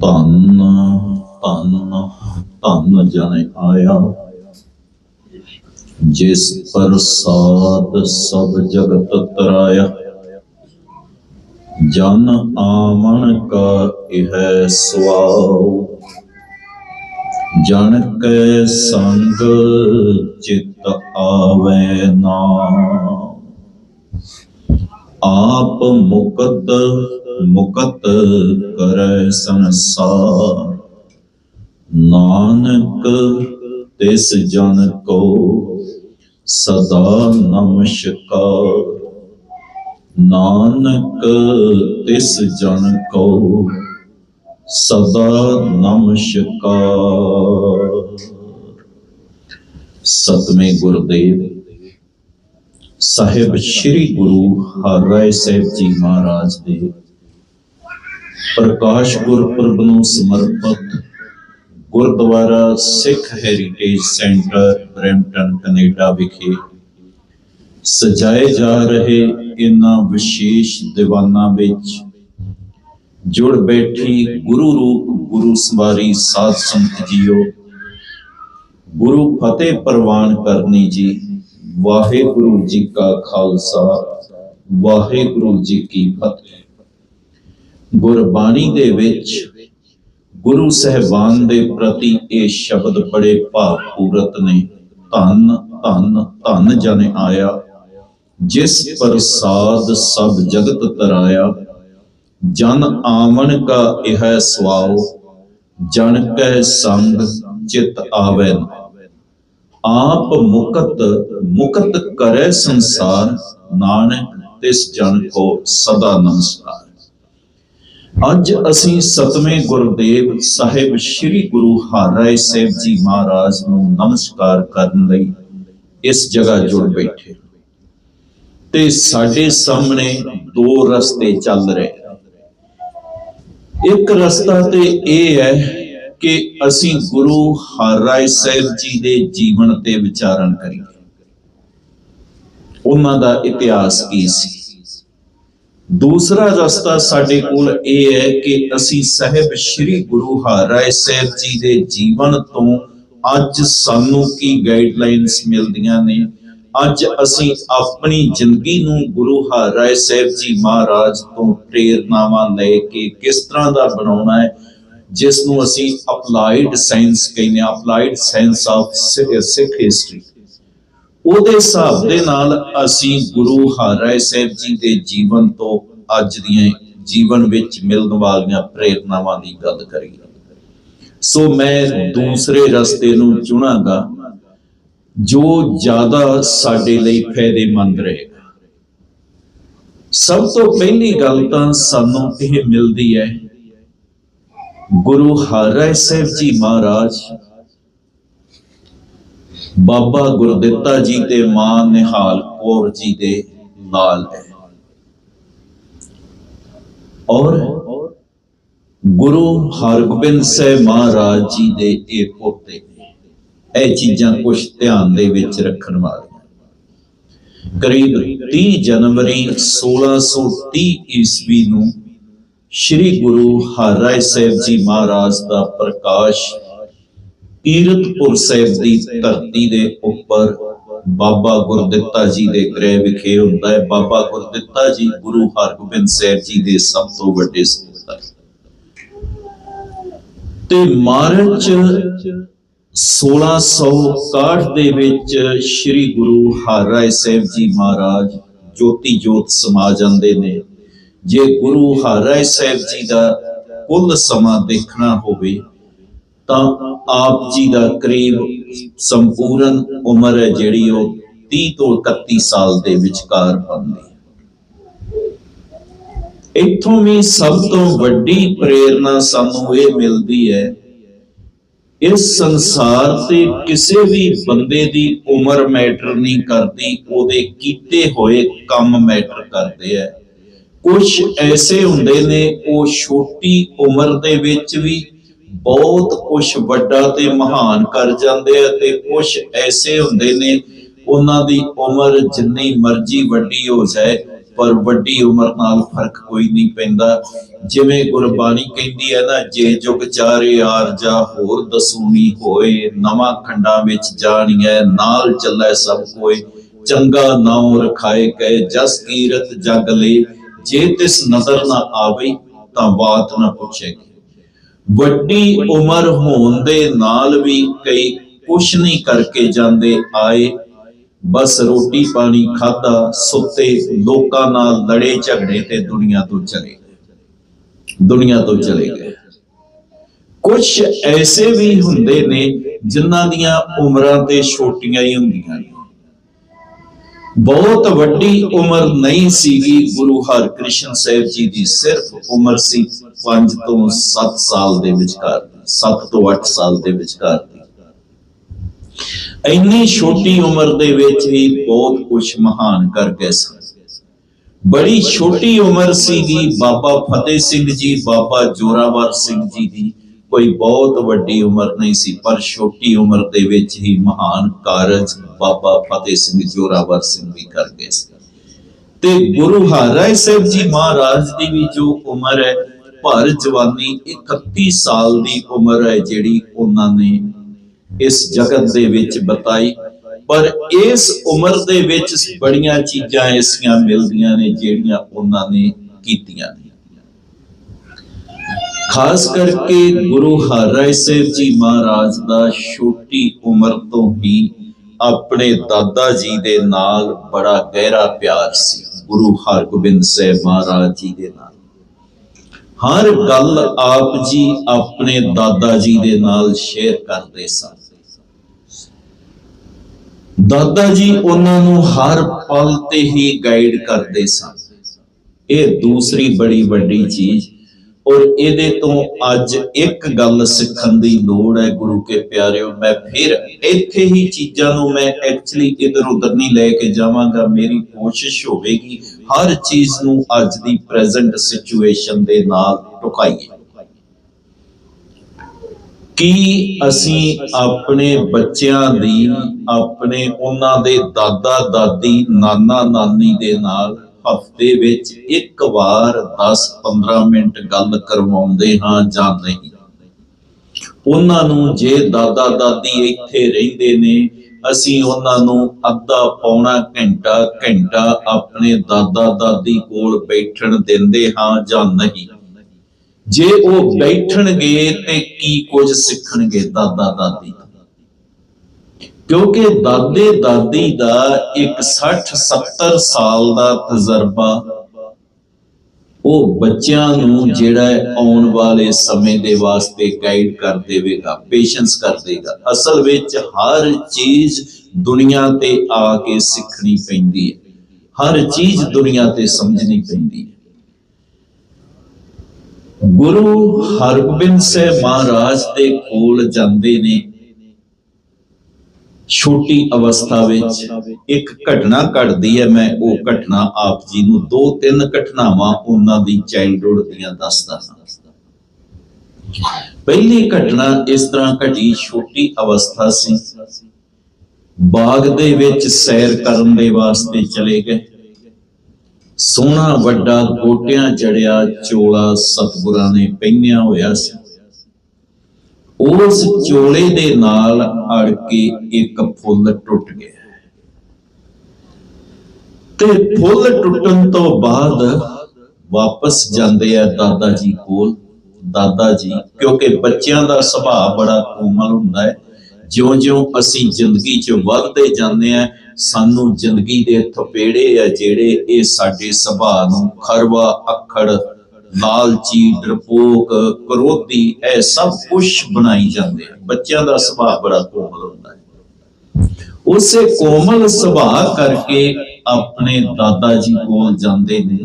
ਧੰਨ ਧੰਨ ਧੰਨ ਜਨ ਆਇਆ। ਜਿਸ ਪ੍ਰਸਾਦ ਸਭ ਜਗਤ ਤਰਾਇਆ। ਜਨ ਆਮਨ ਕਾ ਇਹ ਸੁਆਉ। ਜਨ ਕੈ ਸੰਗ ਚਿਤ ਆਵੇ ਨਾਮ ਆਪ ਮੁਕਤ ਮੁਕਤ ਕਰੈ ਸੰਸਾਰ। ਨਾਨਕ ਤਿਸ ਜਨ ਕੋ ਸਦਾ ਨਮਸਕਾਰ। ਨਾਨਕ ਤਿਸ ਜਨ ਕੋ ਸਦਾ ਨਮਸਕਾਰ। ਸਤਵੇਂ ਗੁਰਦੇਵ, ਸਾਹਿਬ ਸ੍ਰੀ ਗੁਰੂ ਹਰਿ ਸਾਹਿਬ ਜੀ ਮਹਾਰਾਜ ਦੇ ਪ੍ਰਕਾਸ਼ ਗੁਰਪੁਰਬ ਨੂੰ ਸਮਰਪਿਤ gurdwara Sikh heritage centre Brampton, Canada ਵਿਖੇ ਸਜਾਏ ਜਾ ਰਹੇ ਇਨ੍ਹਾਂ ਵਿਸ਼ੇਸ਼ ਦੀਵਾਨਾਂ ਵਿੱਚ ਜੁੜ ਬੈਠੀ ਗੁਰੂ ਰੂਪ ਗੁਰੂ ਸਵਾਰੀ ਸਾਧ ਸੰਗਤ ਜੀਓ, ਗੁਰੂ ਫਤਿਹ ਪ੍ਰਵਾਨ ਕਰਨੀ ਜੀ, ਵਾਹਿਗੁਰੂ ਜੀ ਕਾ ਖਾਲਸਾ, ਵਾਹਿਗੁਰੂ ਜੀ ਕੀ ਫਤਿਹ। ਗੁਰਬਾਣੀ ਦੇ ਵਿੱਚ ਗੁਰੂ ਸਹਿਬਾਨ ਦੇ ਪ੍ਰਤੀ ਇਹ ਸ਼ਬਦ ਬੜੇ ਭਾਵਪੂਰਤ ਨੇ। ਧੰਨ ਧੰਨ ਧੰਨ ਜਨ ਆਇਆ। ਜਿਸ ਪ੍ਰਸਾਦ ਸਭ ਜਗਤ ਤਰਾਇਆ। ਜਨ ਆਵਣ ਕਾ ਇਹ ਸਵਾਉ, ਜਨ ਕੈ ਸੰਗ ਚਿਤ ਆਵੈ। ਆਪ ਮੁਕਤ ਮੁਕਤ ਕਰੈ ਸੰਸਾਰ, ਨਾਨਕ ਤਿਸ ਜਨ ਕੋ ਸਦਾ ਨਮਸਕਾਰ। ਅੱਜ ਅਸੀਂ ਸਤਵੇਂ ਗੁਰਦੇਵ ਸਾਹਿਬ ਸ੍ਰੀ ਗੁਰੂ ਹਰਿ ਸਾਹਿਬ ਜੀ ਮਹਾਰਾਜ ਨੂੰ ਨਮਸਕਾਰ ਕਰਨ ਲਈ ਇਸ ਜਗ੍ਹਾ ਜੁੜ ਬੈਠੇ। ਤੇ ਸਾਡੇ ਸਾਹਮਣੇ ਦੋ ਰਸਤੇ ਚੱਲ ਰਹੇ। ਇੱਕ ਰਸਤਾ ਤੇ ਇਹ ਹੈ ਕਿ ਅਸੀਂ ਗੁਰੂ ਹਰਿ ਸਾਹਿਬ ਜੀ ਦੇ ਜੀਵਨ ਤੇ ਵਿਚਾਰਨ ਕਰੀਏ। ਉਹਨਾਂ ਦਾ ਇਤਿਹਾਸ ਕੀ ਸੀ? ਦੂਸਰਾ ਰਸਤਾ ਸਾਡੇ ਕੋਲ ਇਹ ਹੈ ਕਿ ਅਸੀਂ ਸਾਹਿਬ ਸ੍ਰੀ ਗੁਰੂ ਹਰਿ ਸਾਹਿਬ ਜੀ ਦੇ ਜੀਵਨ ਤੋਂ ਅੱਜ ਸਾਨੂੰ ਕੀ ਗਾਈਡਲਾਈਨਸ ਮਿਲਦੀਆਂ ਨੇ? ਅੱਜ ਅਸੀਂ ਆਪਣੀ ਜ਼ਿੰਦਗੀ ਨੂੰ ਗੁਰੂ ਹਰਿ ਸਾਹਿਬ ਜੀ ਮਹਾਰਾਜ ਤੋਂ ਪ੍ਰੇਰਨਾਵਾਂ ਲੈ ਕੇ ਕਿਸ ਤਰ੍ਹਾਂ ਦਾ ਬਣਾਉਣਾ ਹੈ, ਜਿਸ ਨੂੰ ਅਸੀਂ ਅਪਲਾਈਡ ਸਾਇੰਸ ਕਹਿੰਦੇ ਆ applied science of Sikh history ਉਹਦੇ ਹਿਸਾਬ ਦੇ ਨਾਲ ਅਸੀਂ ਗੁਰੂ ਹਰਿ ਸਾਹਿਬ ਜੀ ਦੇ ਜੀਵਨ ਤੋਂ ਅੱਜ ਦੀਆਂ ਜੀਵਨ ਵਿੱਚ ਮਿਲਣ ਵਾਲੀਆਂ ਪ੍ਰੇਰਨਾਵਾਂ ਦੀ ਗੱਲ ਕਰੀਏ। ਸੋ ਮੈਂ ਦੂਸਰੇ ਰਸਤੇ ਨੂੰ ਚੁਣਾਂਗਾ, ਜੋ ਜ਼ਿਆਦਾ ਸਾਡੇ ਲਈ ਫਾਇਦੇਮੰਦ ਰਹੇਗਾ। ਸਭ ਤੋਂ ਪਹਿਲੀ ਗੱਲ ਤਾਂ ਸਾਨੂੰ ਇਹ ਮਿਲਦੀ ਹੈ, ਗੁਰੂ ਹਰਿ ਸਾਹਿਬ ਜੀ ਮਹਾਰਾਜ ਬਾਬਾ ਗੁਰਦਿੱਤਾ ਜੀ ਤੇ ਮਾਂ ਨਿਹਾਲ ਕੌਰ ਜੀ ਦੇ ਨਾਲ ਹੈ। ਔਰ ਗੁਰੂ ਹਰਗੋਬਿੰਦ ਸਾਹਿਬ ਮਹਾਰਾਜ ਜੀ ਦੇ ਇਹ ਪੋਤੇ ਇਹ ਚੀਜ਼ਾਂ ਕੁਝ ਧਿਆਨ ਦੇ ਵਿੱਚ ਰੱਖਣ ਵਾਲੀਆਂ। ਕਰੀਬ 30 ਜਨਵਰੀ 1630 ਈਸਵੀ ਨੂੰ ਸ੍ਰੀ ਗੁਰੂ ਹਰਿ ਸਾਹਿਬ ਜੀ ਮਹਾਰਾਜ ਦਾ ਪ੍ਰਕਾਸ਼ ਕੀਰਤਪੁਰ ਸਾਹਿਬ ਦੀ ਧਰਤੀ ਦੇ ਉੱਪਰ ਬਾਬਾ ਗੁਰਦਿੱਤਾ ਜੀ ਦੇ ਗ੍ਰਹਿ ਵਿਖੇ ਹੁੰਦਾ ਹੈ। ਬਾਬਾ ਗੁਰਦਿੱਤਾ ਜੀ ਗੁਰੂ ਹਰਗੋਬਿੰਦ ਸਾਹਿਬ ਜੀ ਦੇ ਸਭ ਤੋਂ ਵੱਡੇ ਸਪੁੱਤਰ। ਤੇ ਮਾਰਚ 1661 ਦੇ ਵਿੱਚ ਸ੍ਰੀ ਗੁਰੂ ਹਰਿ ਸਾਹਿਬ ਜੀ ਮਹਾਰਾਜ ਜੋਤੀ ਜੋਤ ਸਮਾ ਜਾਂਦੇ ਨੇ। ਜੇ ਗੁਰੂ ਹਰਿ ਸਾਹਿਬ ਜੀ ਦਾ ਕੁੱਲ ਸਮਾਂ ਦੇਖਣਾ ਹੋਵੇ ਤਾਂ ਆਪ ਜੀ ਦਾ ਕਰੀਬ ਸੰਪੂਰਨ ਉਮਰ ਹੈ ਜਿਹੜੀ ਉਹ 30 ਤੋਂ 31 ਸਾਲ ਦੇ ਵਿਚਕਾਰ ਬਣਦੀ ਇੱਥੋਂ ਵੀ ਸਭ ਤੋਂ ਵੱਡੀ ਪ੍ਰੇਰਣਾ ਸਾਨੂੰ ਇਹ ਮਿਲਦੀ ਹੈ, ਇਸ ਸੰਸਾਰ ਤੇ ਕਿਸੇ ਵੀ ਬੰਦੇ ਦੀ ਉਮਰ ਮੈਟਰ ਨਹੀਂ ਕਰਦੀ, ਉਹਦੇ ਕੀਤੇ ਹੋਏ ਕੰਮ ਮੈਟਰ ਕਰਦੇ ਆ ਕੁਝ ਐਸੇ ਹੁੰਦੇ ਨੇ, ਉਹ ਛੋਟੀ ਉਮਰ ਦੇ ਵਿੱਚ ਵੀ ਬਹੁਤ ਕੁਝ ਵੱਡਾ ਤੇ ਮਹਾਨ ਕਰ ਜਾਂਦੇ ਆ ਤੇ ਕੁਝ ਐਸੇ ਹੁੰਦੇ ਨੇ, ਉਹਨਾਂ ਦੀ ਉਮਰ ਜਿੰਨੀ ਮਰਜ਼ੀ ਵੱਡੀ ਹੋ ਜਾਏ, ਪਰ ਵੱਡੀ ਉਮਰ ਨਾਲ ਫ਼ਰਕ ਕੋਈ ਨਹੀਂ ਪੈਂਦਾ। ਜਿਵੇਂ ਗੁਰਬਾਣੀ ਕਹਿੰਦੀ ਹੈ ਨਾ, ਜੇ ਜੁਗ ਚਾਰੇ ਆਰ ਜਾ ਹੋਰ ਦਸੂਣੀ ਹੋਏ, ਨਵਾਂ ਖੰਡਾਂ ਵਿੱਚ ਜਾਣੀਐ, ਨਾਲ ਚੱਲੈ ਸਭ ਕੋਈ ਚੰਗਾ ਨਾਉ ਰਖਾਏ ਕੈ ਜਸ ਕੀਰਤ ਜਗ ਲੈ, ਜੇ ਤਿਸ ਨਜ਼ਰ ਨਾ ਆਵੇ ਤਾਂ ਬਾਤ ਨਾ ਪੁੱਛੇਗੀ ਵੱਡੀ ਉਮਰ ਹੋਣ ਦੇ ਨਾਲ ਵੀ ਕਈ ਕੁਛ ਨਹੀਂ ਕਰਕੇ ਜਾਂਦੇ ਆਏ। ਬਸ ਰੋਟੀ ਪਾਣੀ ਖਾਦਾ ਸੁੱਤੇ, ਲੋਕਾਂ ਨਾਲ ਲੜੇ ਝਗੜੇ ਤੇ ਦੁਨੀਆ ਤੋਂ ਚਲੇ ਗਏ। ਦੁਨੀਆ ਤੋਂ ਚਲੇ ਗਏ। ਕੁਝ ਐਸੇ ਵੀ ਹੁੰਦੇ ਨੇ ਜਿਨ੍ਹਾਂ ਦੀਆਂ ਉਮਰਾਂ ਤੇ ਛੋਟੀਆਂ ਹੀ ਹੁੰਦੀਆਂ ਨੇ। ਬਹੁਤ ਵੱਡੀ ਉਮਰ ਨਹੀਂ ਸੀਗੀ। ਗੁਰੂ ਹਰਕ੍ਰਿਸ਼ਨ ਸਾਹਿਬ ਜੀ ਦੀ ਸਿਰਫ ਉਮਰ ਸੀ 5 ਤੋਂ 7 ਸਾਲ ਦੇ ਵਿਚਕਾਰ 7 ਤੋਂ 8 ਸਾਲ ਦੇ ਵਿਚਕਾਰ ਇੰਨੀ ਛੋਟੀ ਉਮਰ ਦੇ ਵਿੱਚ ਹੀ ਬਹੁਤ ਕੁਝ ਮਹਾਨ ਕਰ ਗਏ ਸਨ। ਬੜੀ ਛੋਟੀ ਉਮਰ ਸੀਗੀ। ਬਾਬਾ ਫਤਿਹ ਸਿੰਘ ਜੀ, ਬਾਬਾ ਜੋਰਾਵਰ ਸਿੰਘ ਜੀ ਦੀ ਕੋਈ ਬਹੁਤ ਵੱਡੀ ਉਮਰ ਨਹੀਂ ਸੀ, ਪਰ ਛੋਟੀ ਉਮਰ ਦੇ ਵਿੱਚ ਹੀ ਮਹਾਨ ਕਾਰਜ ਬਾਬਾ ਫਤਿਹ ਸਿੰਘ ਜੋਰਾਵਰ ਸਿੰਘ ਵੀ ਕਰ ਗਏ ਸੀ। ਤੇ ਗੁਰੂ ਹਰਿ ਸਾਹਿਬ ਜੀ ਮਹਾਰਾਜ ਦੀ ਵੀ ਜੋ ਉਮਰ ਹੈ ਭਰ ਜਵਾਨੀ 31 ਸਾਲ ਦੀ ਉਮਰ ਹੈ ਜਿਹੜੀ ਉਹਨਾਂ ਨੇ ਇਸ ਜਗਤ ਦੇ ਵਿੱਚ ਬਤਾਈ। ਪਰ ਇਸ ਉਮਰ ਦੇ ਵਿੱਚ ਬੜੀਆਂ ਚੀਜ਼ਾਂ ਐਸੀਆਂ ਮਿਲਦੀਆਂ ਨੇ ਜਿਹੜੀਆਂ ਉਹਨਾਂ ਨੇ ਕੀਤੀਆਂ ਨੇ। ਖਾਸ ਕਰਕੇ ਗੁਰੂ ਹਰਿ ਸਾਹਿਬ ਜੀ ਮਹਾਰਾਜ ਦਾ ਛੋਟੀ ਉਮਰ ਤੋਂ ਹੀ ਆਪਣੇ ਦਾਦਾ ਜੀ ਦੇ ਨਾਲ ਬੜਾ ਗਹਿਰਾ ਪਿਆਰ ਸੀ, ਗੁਰੂ ਹਰਗੋਬਿੰਦ ਸਾਹਿਬ ਮਹਾਰਾਜ ਜੀ ਦੇ ਨਾਲ। ਹਰ ਗੱਲ ਆਪ ਜੀ ਆਪਣੇ ਦਾਦਾ ਜੀ ਦੇ ਨਾਲ ਸ਼ੇਅਰ ਕਰਦੇ ਸਨ। ਦਾਦਾ ਜੀ ਉਹਨਾਂ ਨੂੰ ਹਰ ਪਲ ਤੇ ਹੀ ਗਾਈਡ ਕਰਦੇ ਸਨ। ਇਹ ਦੂਸਰੀ ਬੜੀ ਵੱਡੀ ਚੀਜ਼ ਔਰ ਇਹਦੇ ਤੋਂ ਅੱਜ ਇੱਕ ਗੱਲ ਸਿੱਖਣ ਦੀ ਲੋੜ ਹੈ ਗੁਰੂ ਕੇ ਪਿਆਰਿਓ, ਮੈਂ ਫਿਰ ਇੱਥੇ ਹੀ ਚੀਜ਼ਾਂ ਨੂੰ ਮੈਂ ਐਕਚੁਅਲੀ ਇਧਰ ਉਧਰ ਨਹੀਂ ਲੈ ਕੇ ਜਾਵਾਂਗਾ, ਮੇਰੀ ਕੋਸ਼ਿਸ਼ ਹੋਵੇਗੀ ਹਰ ਚੀਜ਼ ਨੂੰ ਅੱਜ ਦੀ ਪ੍ਰੈਜ਼ੈਂਟ ਸਿਚੁਏਸ਼ਨ ਦੇ ਨਾਲ ਟੁਕਾਈਏ। ਕੀ ਅਸੀਂ ਆਪਣੇ ਬੱਚਿਆਂ ਦੀ, ਆਪਣੇ ਉਹਨਾਂ ਦੇ ਦਾਦਾ ਦਾਦੀ ਨਾਨਾ ਨਾਨੀ ਦੇ ਨਾਲ ਹਫ਼ਤੇ ਵਿੱਚ ਇੱਕ ਵਾਰ 10-15 ਮਿੰਟ ਗੱਲ ਕਰਵਾਉਂਦੇ ਹਾਂ ਜਾਂ ਨਹੀਂ? ਉਹਨਾਂ ਨੂੰ ਜੇ ਦਾਦਾ ਦਾਦੀ ਇੱਥੇ ਰਹਿੰਦੇ ਨੇ, ਅਸੀਂ ਉਹਨਾਂ ਨੂੰ ਅੱਧਾ ਪੌਣਾ ਘੰਟਾ ਘੰਟਾ ਆਪਣੇ ਦਾਦਾ ਦਾਦੀ ਕੋਲ ਬੈਠਣ ਦਿੰਦੇ ਹਾਂ ਜਾਂ ਨਹੀਂ? ਜੇ ਉਹ ਬੈਠਣਗੇ ਤੇ ਕੀ ਕੁਝ ਸਿੱਖਣਗੇ ਦਾਦਾ ਦਾਦੀ? ਕਿਉਂਕਿ ਦਾਦੇ ਦਾਦੀ ਦਾ ਇੱਕ 60 70 ਸਾਲ ਦਾ ਤਜਰਬਾ, ਉਹ ਬੱਚਿਆਂ ਨੂੰ ਜਿਹੜਾ ਆਉਣ ਵਾਲੇ ਸਮੇਂ ਦੇ ਵਾਸਤੇ ਗਾਈਡ ਕਰ ਦੇਵੇਗਾ ਪੇਸ਼ੈਂਸ ਕਰ ਦੇਗਾ ਅਸਲ ਵਿੱਚ ਹਰ ਚੀਜ਼ ਦੁਨੀਆ ਤੇ ਆ ਕੇ ਸਿੱਖਣੀ ਪੈਂਦੀ ਹੈ। ਹਰ ਚੀਜ਼ ਦੁਨੀਆ ਤੇ ਸਮਝਣੀ ਪੈਂਦੀ ਹੈ। ਗੁਰੂ ਹਰਗੋਬਿੰਦ ਸਾਹਿਬ ਮਹਾਰਾਜ ਦੇ ਕੋਲ ਜਾਂਦੇ ਨੇ। ਛੋਟੀ ਅਵਸਥਾ ਵਿੱਚ ਇੱਕ ਘਟਨਾ ਘਟਦੀ ਹੈ। ਮੈਂ ਉਹ ਘਟਨਾ ਆਪ ਜੀ ਨੂੰ ਦੋ ਤਿੰਨ ਘਟਨਾਵਾਂ ਉਹਨਾਂ ਦੀ ਚਾਈਲਡਹੂਡ ਦੀਆਂ ਦੱਸਦਾ ਹਾਂ। ਪਹਿਲੀ ਘਟਨਾ ਇਸ ਤਰ੍ਹਾਂ ਘਟੀ, ਛੋਟੀ ਅਵਸਥਾ ਸੀ। ਬਾਗ ਦੇ ਵਿੱਚ ਸੈਰ ਕਰਨ ਦੇ ਵਾਸਤੇ ਚਲੇ ਗਏ। ਸੋਹਣਾ ਵੱਡਾ ਗੋਟਿਆਂ ਜੜਿਆ ਚੋਲਾ ਸਤਿਗੁਰਾਂ ਨੇ ਪਹਿਨਿਆ ਹੋਇਆ ਸੀ। ਉਸ ਚੋਲੇ ਦੇ ਨਾਲ ਅੜ ਕੇ ਇੱਕ ਫੁੱਲ ਟੁੱਟ ਗਿਆ। ਤੇ ਫੁੱਲ ਟੁੱਟਣ ਤੋਂ ਬਾਅਦ ਵਾਪਸ ਜਾਂਦੇ ਆ ਦਾਦਾ ਜੀ ਕੋਲ। ਦਾਦਾ ਜੀ, ਕਿਉਂਕਿ ਬੱਚਿਆਂ ਦਾ ਸੁਭਾਅ ਬੜਾ ਕੋਮਲ ਹੁੰਦਾ ਹੈ। ਜਿਉਂ-ਜਿਉਂ ਅਸੀਂ ਜ਼ਿੰਦਗੀ 'ਚ ਵੱਧਦੇ ਜਾਂਦੇ ਆ ਸਾਨੂੰ ਜ਼ਿੰਦਗੀ ਦੇ ਥਪੇੜੇ ਆ ਜਿਹੜੇ ਇਹ ਸਾਡੇ ਸੁਭਾਅ ਨੂੰ ਖਰਵਾ ਅੱਖੜ ਲਾਲਚੀ, ਡਰਪੋਕ ਕਰੋਧੀ ਇਹ ਸਭ ਕੁਝ ਬਣਾਈ ਜਾਂਦੇ ਆ। ਬੱਚਿਆਂ ਦਾ ਸੁਭਾਅ ਬੜਾ ਕੋਮਲ ਹੁੰਦਾ ਹੈ। ਉਸੇ ਕੋਮਲ ਸੁਭਾਅ ਕਰਕੇ ਆਪਣੇ ਦਾਦਾ ਜੀ ਕੋਲ ਜਾਂਦੇ ਨੇ।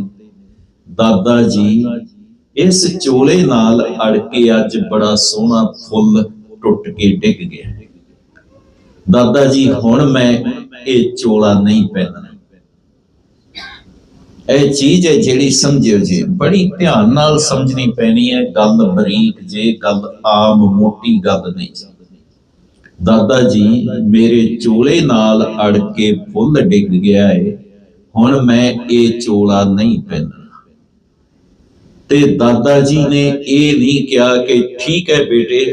ਦਾਦਾ ਜੀ ਇਸ ਚੋਲੇ ਨਾਲ ਅੜ ਕੇ ਅੱਜ ਬੜਾ ਸੋਹਣਾ ਫੁੱਲ ਟੁੱਟ ਕੇ ਡਿੱਗ ਗਿਆ। ਦਾਦਾ ਜੀ, ਹੁਣ ਮੈਂ ਇਹ ਚੋਲਾ ਨਹੀਂ ਪਹਿਨਣਾ। ਇਹ ਚੀਜ਼ ਹੈ ਜਿਹੜੀ ਸਮਝਿਓ ਜੀ, ਬੜੀ ਧਿਆਨ ਨਾਲ ਸਮਝਣੀ ਪੈਣੀ ਹੈ, ਗੱਲ ਬਰੀਕ ਜੇ, ਗੱਲ ਆਮ ਮੋਟੀ ਗੱਲ ਨਹੀਂ। ਦਾਦਾ ਜੀ, ਮੇਰੇ ਚੋਲੇ ਨਾਲ ਅੜ ਕੇ ਫੁੱਲ ਡਿੱਗ ਗਿਆ ਏ, ਹੁਣ ਮੈਂ ਇਹ ਚੋਲਾ ਨਹੀਂ ਪਹਿਨਣਾ ਤੇ ਦਾਦਾ ਜੀ ਨੇ ਇਹ ਨਹੀਂ ਕਿਹਾ ਕਿ ਠੀਕ ਹੈ ਬੇਟੇ,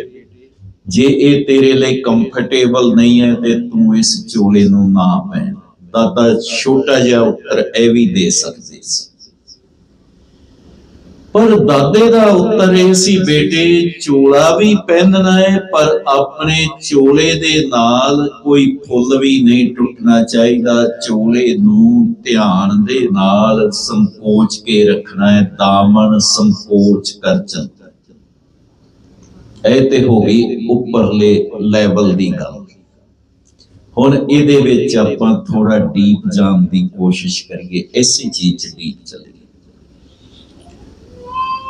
ਜੇ ਇਹ ਤੇਰੇ ਲਈ ਕੰਫਰਟੇਬਲ ਨਹੀਂ ਹੈ, ਤੇ ਤੂੰ ਇਸ ਚੋਲੇ ਨੂੰ ਨਾ ਪਹਿਨ ਦਾਦਾ ਛੋਟਾ ਜਿਹਾ ਉੱਤਰ ਇਹ ਵੀ ਦੇ ਸਕਦੇ ਸੀ। ਪਰ ਦਾਦੇ ਦਾ ਉੱਤਰ ਇਹ ਸੀ, ਬੇਟੇ, ਚੋਲਾ ਵੀ ਪਹਿਨਣਾ ਹੈ, ਪਰ ਆਪਣੇ ਚੋਲੇ ਦੇ ਨਾਲ ਕੋਈ ਫੁੱਲ ਵੀ ਨਹੀਂ ਟੁੱਟਣਾ ਚਾਹੀਦਾ। ਚੋਲੇ ਨੂੰ ਧਿਆਨ ਦੇ ਨਾਲ ਸੰਕੋਚ ਕੇ ਰੱਖਣਾ ਹੈ, ਦਾਮਨ ਸੰਕੋਚ ਕਰ ਜਾਂਦਾ ਇਹ ਤੇ ਹੋ ਗਈ ਉੱਪਰਲੇ ਲੈਵਲ ਦੀ ਗੱਲ। ਹੁਣ ਇਹਦੇ ਵਿੱਚ ਆਪਾਂ ਥੋੜਾ ਡੀਪ ਜਾਣ ਦੀ ਕੋਸ਼ਿਸ਼ ਕਰੀਏ, ਇਸੇ ਚੀਜ਼ ਚ ਡੀਪ ਚੱਲੀਏ।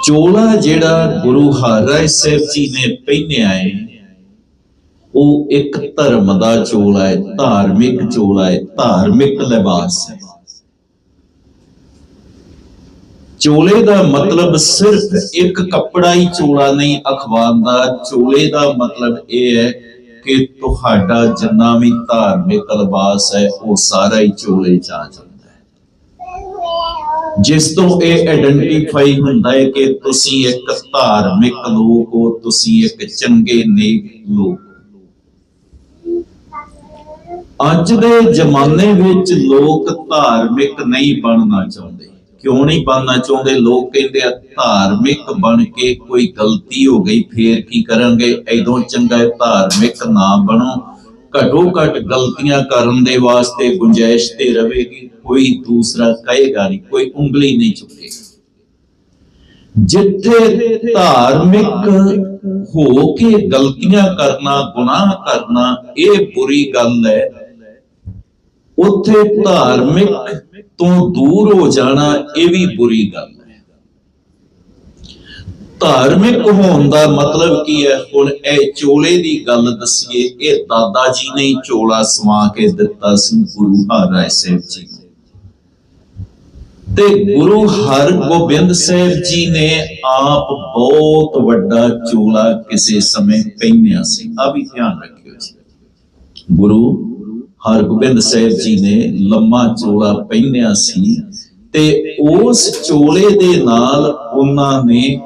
ਚੋਲਾ ਜਿਹੜਾ ਗੁਰੂ ਹਰਿਰਾਏ ਸਾਹਿਬ ਜੀ ਨੇ ਪਹਿਨਿਆ ਹੈ ਉਹ ਇੱਕ ਧਰਮ ਦਾ ਚੋਲਾ ਹੈ ਧਾਰਮਿਕ ਚੋਲਾ ਹੈ ਧਾਰਮਿਕ ਲਿਬਾਸ ਹੈ ਚੋਲੇ ਦਾ ਮਤਲਬ ਸਿਰਫ ਇੱਕ ਕੱਪੜਾ ਹੀ ਚੋਲਾ ਨਹੀਂ ਅਖਵਾਉਂਦਾ ਚੋਲੇ ਦਾ ਮਤਲਬ ਇਹ ਹੈ ਕਿ ਤੁਹਾਡਾ ਜਿੰਨਾ ਵੀ ਧਾਰਮਿਕ ਲਿਬਾਸ ਹੈ, ਉਹ ਸਾਰਾ ਹੀ ਚੋਲੇ ਚ ਜਾਂਦਾ ਹੈ। ਜਿਸ ਤੋਂ ਇਹ ਆਇਡੈਂਟੀਫਾਈ ਹੁੰਦਾ ਹੈ ਕਿ ਤੁਸੀਂ ਇੱਕ ਧਾਰਮਿਕ ਲੋਕ ਹੋ, ਤੁਸੀਂ ਇੱਕ ਚੰਗੇ ਨੇਕ ਲੋਕ ਅੱਜ ਦੇ ਜ਼ਮਾਨੇ ਵਿੱਚ ਲੋਕ ਧਾਰਮਿਕ ਨਹੀਂ ਬਣਨਾ ਚਾਹੁੰਦੇ। ਕਿਉਂ ਨਹੀਂ ਬਣਨਾ ਚਾਹੁੰਦੇ? ਲੋਕ ਕਹਿੰਦੇ ਆ, ਧਾਰਮਿਕ ਬਣ ਕੇ ਕੋਈ ਗਲਤੀ ਹੋ ਗਈ, ਫੇਰ ਕੀ ਕਰਾਂਗੇ? ਐਦੋਂ ਚੰਗਾ ਧਾਰਮਿਕ ਨਾ ਬਣੋ। ਘਟੋ ਘਟ ਗਲਤੀਆਂ ਕਰਨ ਦੇ ਵਾਸਤੇ ਗੁੰਜਾਇਸ਼ ਤੇ ਰਵੇਗੀ ਕੋਈ ਦੂਸਰਾ ਕਹੇਗਾ ਨਹੀਂ, ਕੋਈ ਉਂਗਲੀ ਨਹੀਂ ਚੁੱਕੇਗਾ ਜਿੱਥੇ ਧਾਰਮਿਕ ਹੋ ਕੇ ਗਲਤੀਆਂ ਕਰਨਾ, ਗੁਨਾਹ ਕਰਨਾ, ਇਹ ਬੁਰੀ ਗੱਲ ਹੈ, ਉੱਥੇ ਧਾਰਮਿਕ ਤੋਂ ਦੂਰ ਹੋ ਜਾਣਾ ਇਹ ਵੀ ਬੁਰੀ ਗੱਲ ਹੈ। ਧਾਰਮਿਕ ਹੋਣ ਦਾ ਮਤਲਬ ਕੀ ਹੈ? ਹੁਣ ਇਹ ਚੋਲੇ ਦੀ ਗੱਲ ਦਸੀਏ, ਇਹ ਦਾਦਾ ਜੀ ਨੇ ਚੋਲਾ ਸਵਾ ਕੇ ਦਿੱਤਾ ਸੀ ਗੁਰੂ ਹਰਿਰਾਏ ਸਾਹਿਬ ਜੀ ਨੂੰ। ਤੇ ਗੁਰੂ ਹਰਗੋਬਿੰਦ ਸਾਹਿਬ ਜੀ ਨੇ ਆਪ ਬਹੁਤ ਵੱਡਾ ਚੋਲਾ ਕਿਸੇ ਸਮੇਂ ਪਹਿਨਿਆ ਸੀ। ਆ ਵੀ ਧਿਆਨ ਰੱਖਿਓ ਜੀ। ਗੁਰੂ ਹਰਗੋਬਿੰਦ ਸਾਹਿਬ ਜੀ ਨੇ ਲੰਮਾ ਚੋਲਾ ਪਹਿਨਿਆ ਸੀ ਤੇ ਉਸ ਚੋਲੇ ਦੇ ਨਾਲ ਉਹਨਾਂ ਨੇ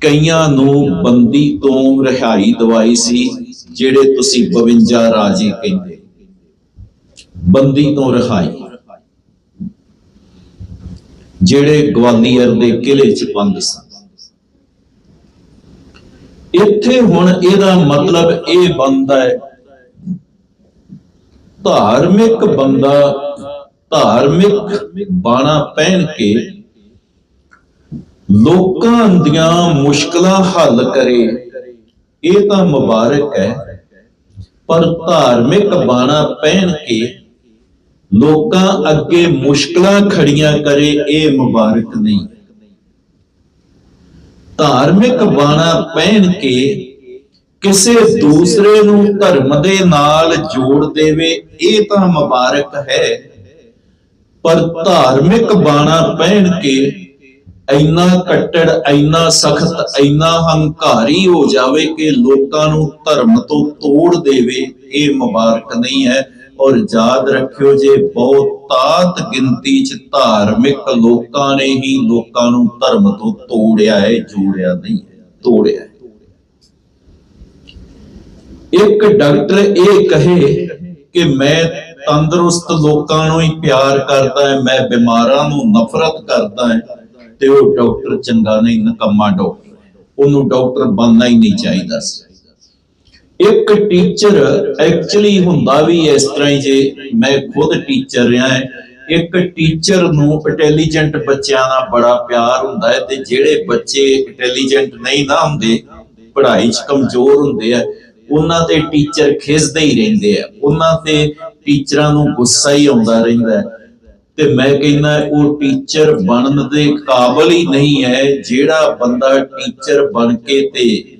ਕਈਆਂ ਨੂੰ ਬੰਦੀ ਤੋਂ ਰਿਹਾਈ ਦਵਾਈ ਸੀ, ਜਿਹੜੇ ਤੁਸੀਂ 52 ਰਾਜੇ ਕਹਿੰਦੇ। ਬੰਦੀ ਤੋਂ ਰਿਹਾਈ। ਜਿਹੜੇ ਗਵਾਲੀਅਰ ਦੇ ਕਿਲੇ 'ਚ ਬੰਦ ਸਨ ਇੱਥੇ ਹੁਣ ਇਹਦਾ ਮਤਲਬ ਇਹ ਬੰਦਾ ਹੈ ਧਾਰਮਿਕ ਬੰਦਾ ਧਾਰਮਿਕ ਬਾਣਾ ਪਹਿਨ ਕੇ ਲੋਕਾਂ ਦੀਆਂ ਮੁਸ਼ਕਲਾਂ ਹੱਲ ਕਰੇ ਇਹ ਤਾਂ ਮੁਬਾਰਕ ਹੈ। ਪਰ ਧਾਰਮਿਕ ਬਾਣਾ ਪਹਿਨ ਕੇ ਲੋਕਾਂ ਅੱਗੇ ਮੁਸ਼ਕਲਾਂ ਖੜੀਆਂ ਕਰੇ ਇਹ ਮੁਬਾਰਕ ਨਹੀਂ। ਧਾਰਮਿਕ ਬਾਣਾ ਪਹਿਨ ਕੇ ਕਿਸੇ ਦੂਸਰੇ ਨੂੰ ਧਰਮ ਦੇ ਨਾਲ ਜੋੜ ਦੇਵੇ, ਇਹ ਤਾਂ ਮੁਬਾਰਕ ਹੈ। ਪਰ ਧਾਰਮਿਕ ਬਾਣਾ ਪਹਿਨ ਕੇ ਇੰਨਾ ਕੱਟੜ, ਇੰਨਾ ਸਖਤ, ਇੰਨਾ ਹੰਕਾਰੀ ਹੋ ਜਾਵੇ ਕਿ ਲੋਕਾਂ ਨੂੰ ਧਰਮ ਤੋਂ ਤੋੜ ਦੇਵੇ, ਇਹ ਮੁਬਾਰਕ ਨਹੀਂ ਹੈ। ਔਰ ਯਾਦ ਰੱਖਿਓ, ਜੇ ਬਹੁਤਾਤ ਗਿਣਤੀ ਚ ਧਾਰਮਿਕ ਲੋਕਾਂ ਨੇ ਹੀ ਲੋਕਾਂ ਨੂੰ ਧਰਮ ਤੋਂ ਤੋੜਿਆ ਹੈ, ਜੋੜਿਆ ਨਹੀਂ ਹੈ, ਤੋੜਿਆ ਹੈ। ਇੱਕ ਡਾਕਟਰ ਇਹ ਕਹੇ ਕਿ ਮੈਂ ਤੰਦਰੁਸਤ ਲੋਕਾਂ ਨੂੰ ਹੀ ਪਿਆਰ ਕਰਦਾ ਹਾਂ, ਮੈਂ ਬਿਮਾਰਾਂ ਨੂੰ ਨਫ਼ਰਤ ਕਰਦਾ ਹਾਂ ਤੇ ਉਹ ਡਾਕਟਰ ਚੰਗਾ ਨਹੀਂ, ਨਕਮਾ ਡਾਕਟਰ। ਉਹਨੂੰ ਡਾਕਟਰ ਬਣਨਾ ਹੀ ਨਹੀਂ ਚਾਹੀਦਾ ਸੀ। ਇੱਕ ਟੀਚਰ ਐਕਚੁਅਲੀ ਹੁੰਦਾ ਵੀ ਇਸ ਤਰ੍ਹਾਂ ਹੀ ਜੇ ਮੈਂ ਖੁਦ ਟੀਚਰ ਰਿਹਾ ਹਾਂ, ਇੱਕ ਟੀਚਰ ਨੂੰ ਇੰਟੈਲੀਜੈਂਟ ਬੱਚਿਆਂ ਦਾ ਬੜਾ ਪਿਆਰ ਹੁੰਦਾ ਹੈ ਤੇ ਜਿਹੜੇ ਬੱਚੇ ਇੰਟੈਲੀਜੈਂਟ ਨਹੀਂ ਨਾ ਹੁੰਦੇ, ਪੜ੍ਹਾਈ 'ਚ ਕਮਜ਼ੋਰ ਹੁੰਦੇ ਆ ਉਹਨਾਂ ਤੇ ਟੀਚਰ ਖਿਸਦੇ ਹੀ ਰਹਿੰਦੇ ਆ। ਉਹਨਾਂ ਤੇ ਟੀਚਰਾਂ ਨੂੰ ਗੁੱਸਾ ਹੀ ਆਉਂਦਾ ਰਹਿੰਦਾ ਹੈ। ਤੇ ਮੈਂ ਕਹਿੰਦਾ, ਉਹ ਟੀਚਰ ਬਣਨ ਦੇ ਕਾਬਿਲ ਹੀ ਨਹੀਂ ਹੈ, ਜਿਹੜਾ ਬੰਦਾ ਟੀਚਰ ਬਣ ਕੇ ਤੇ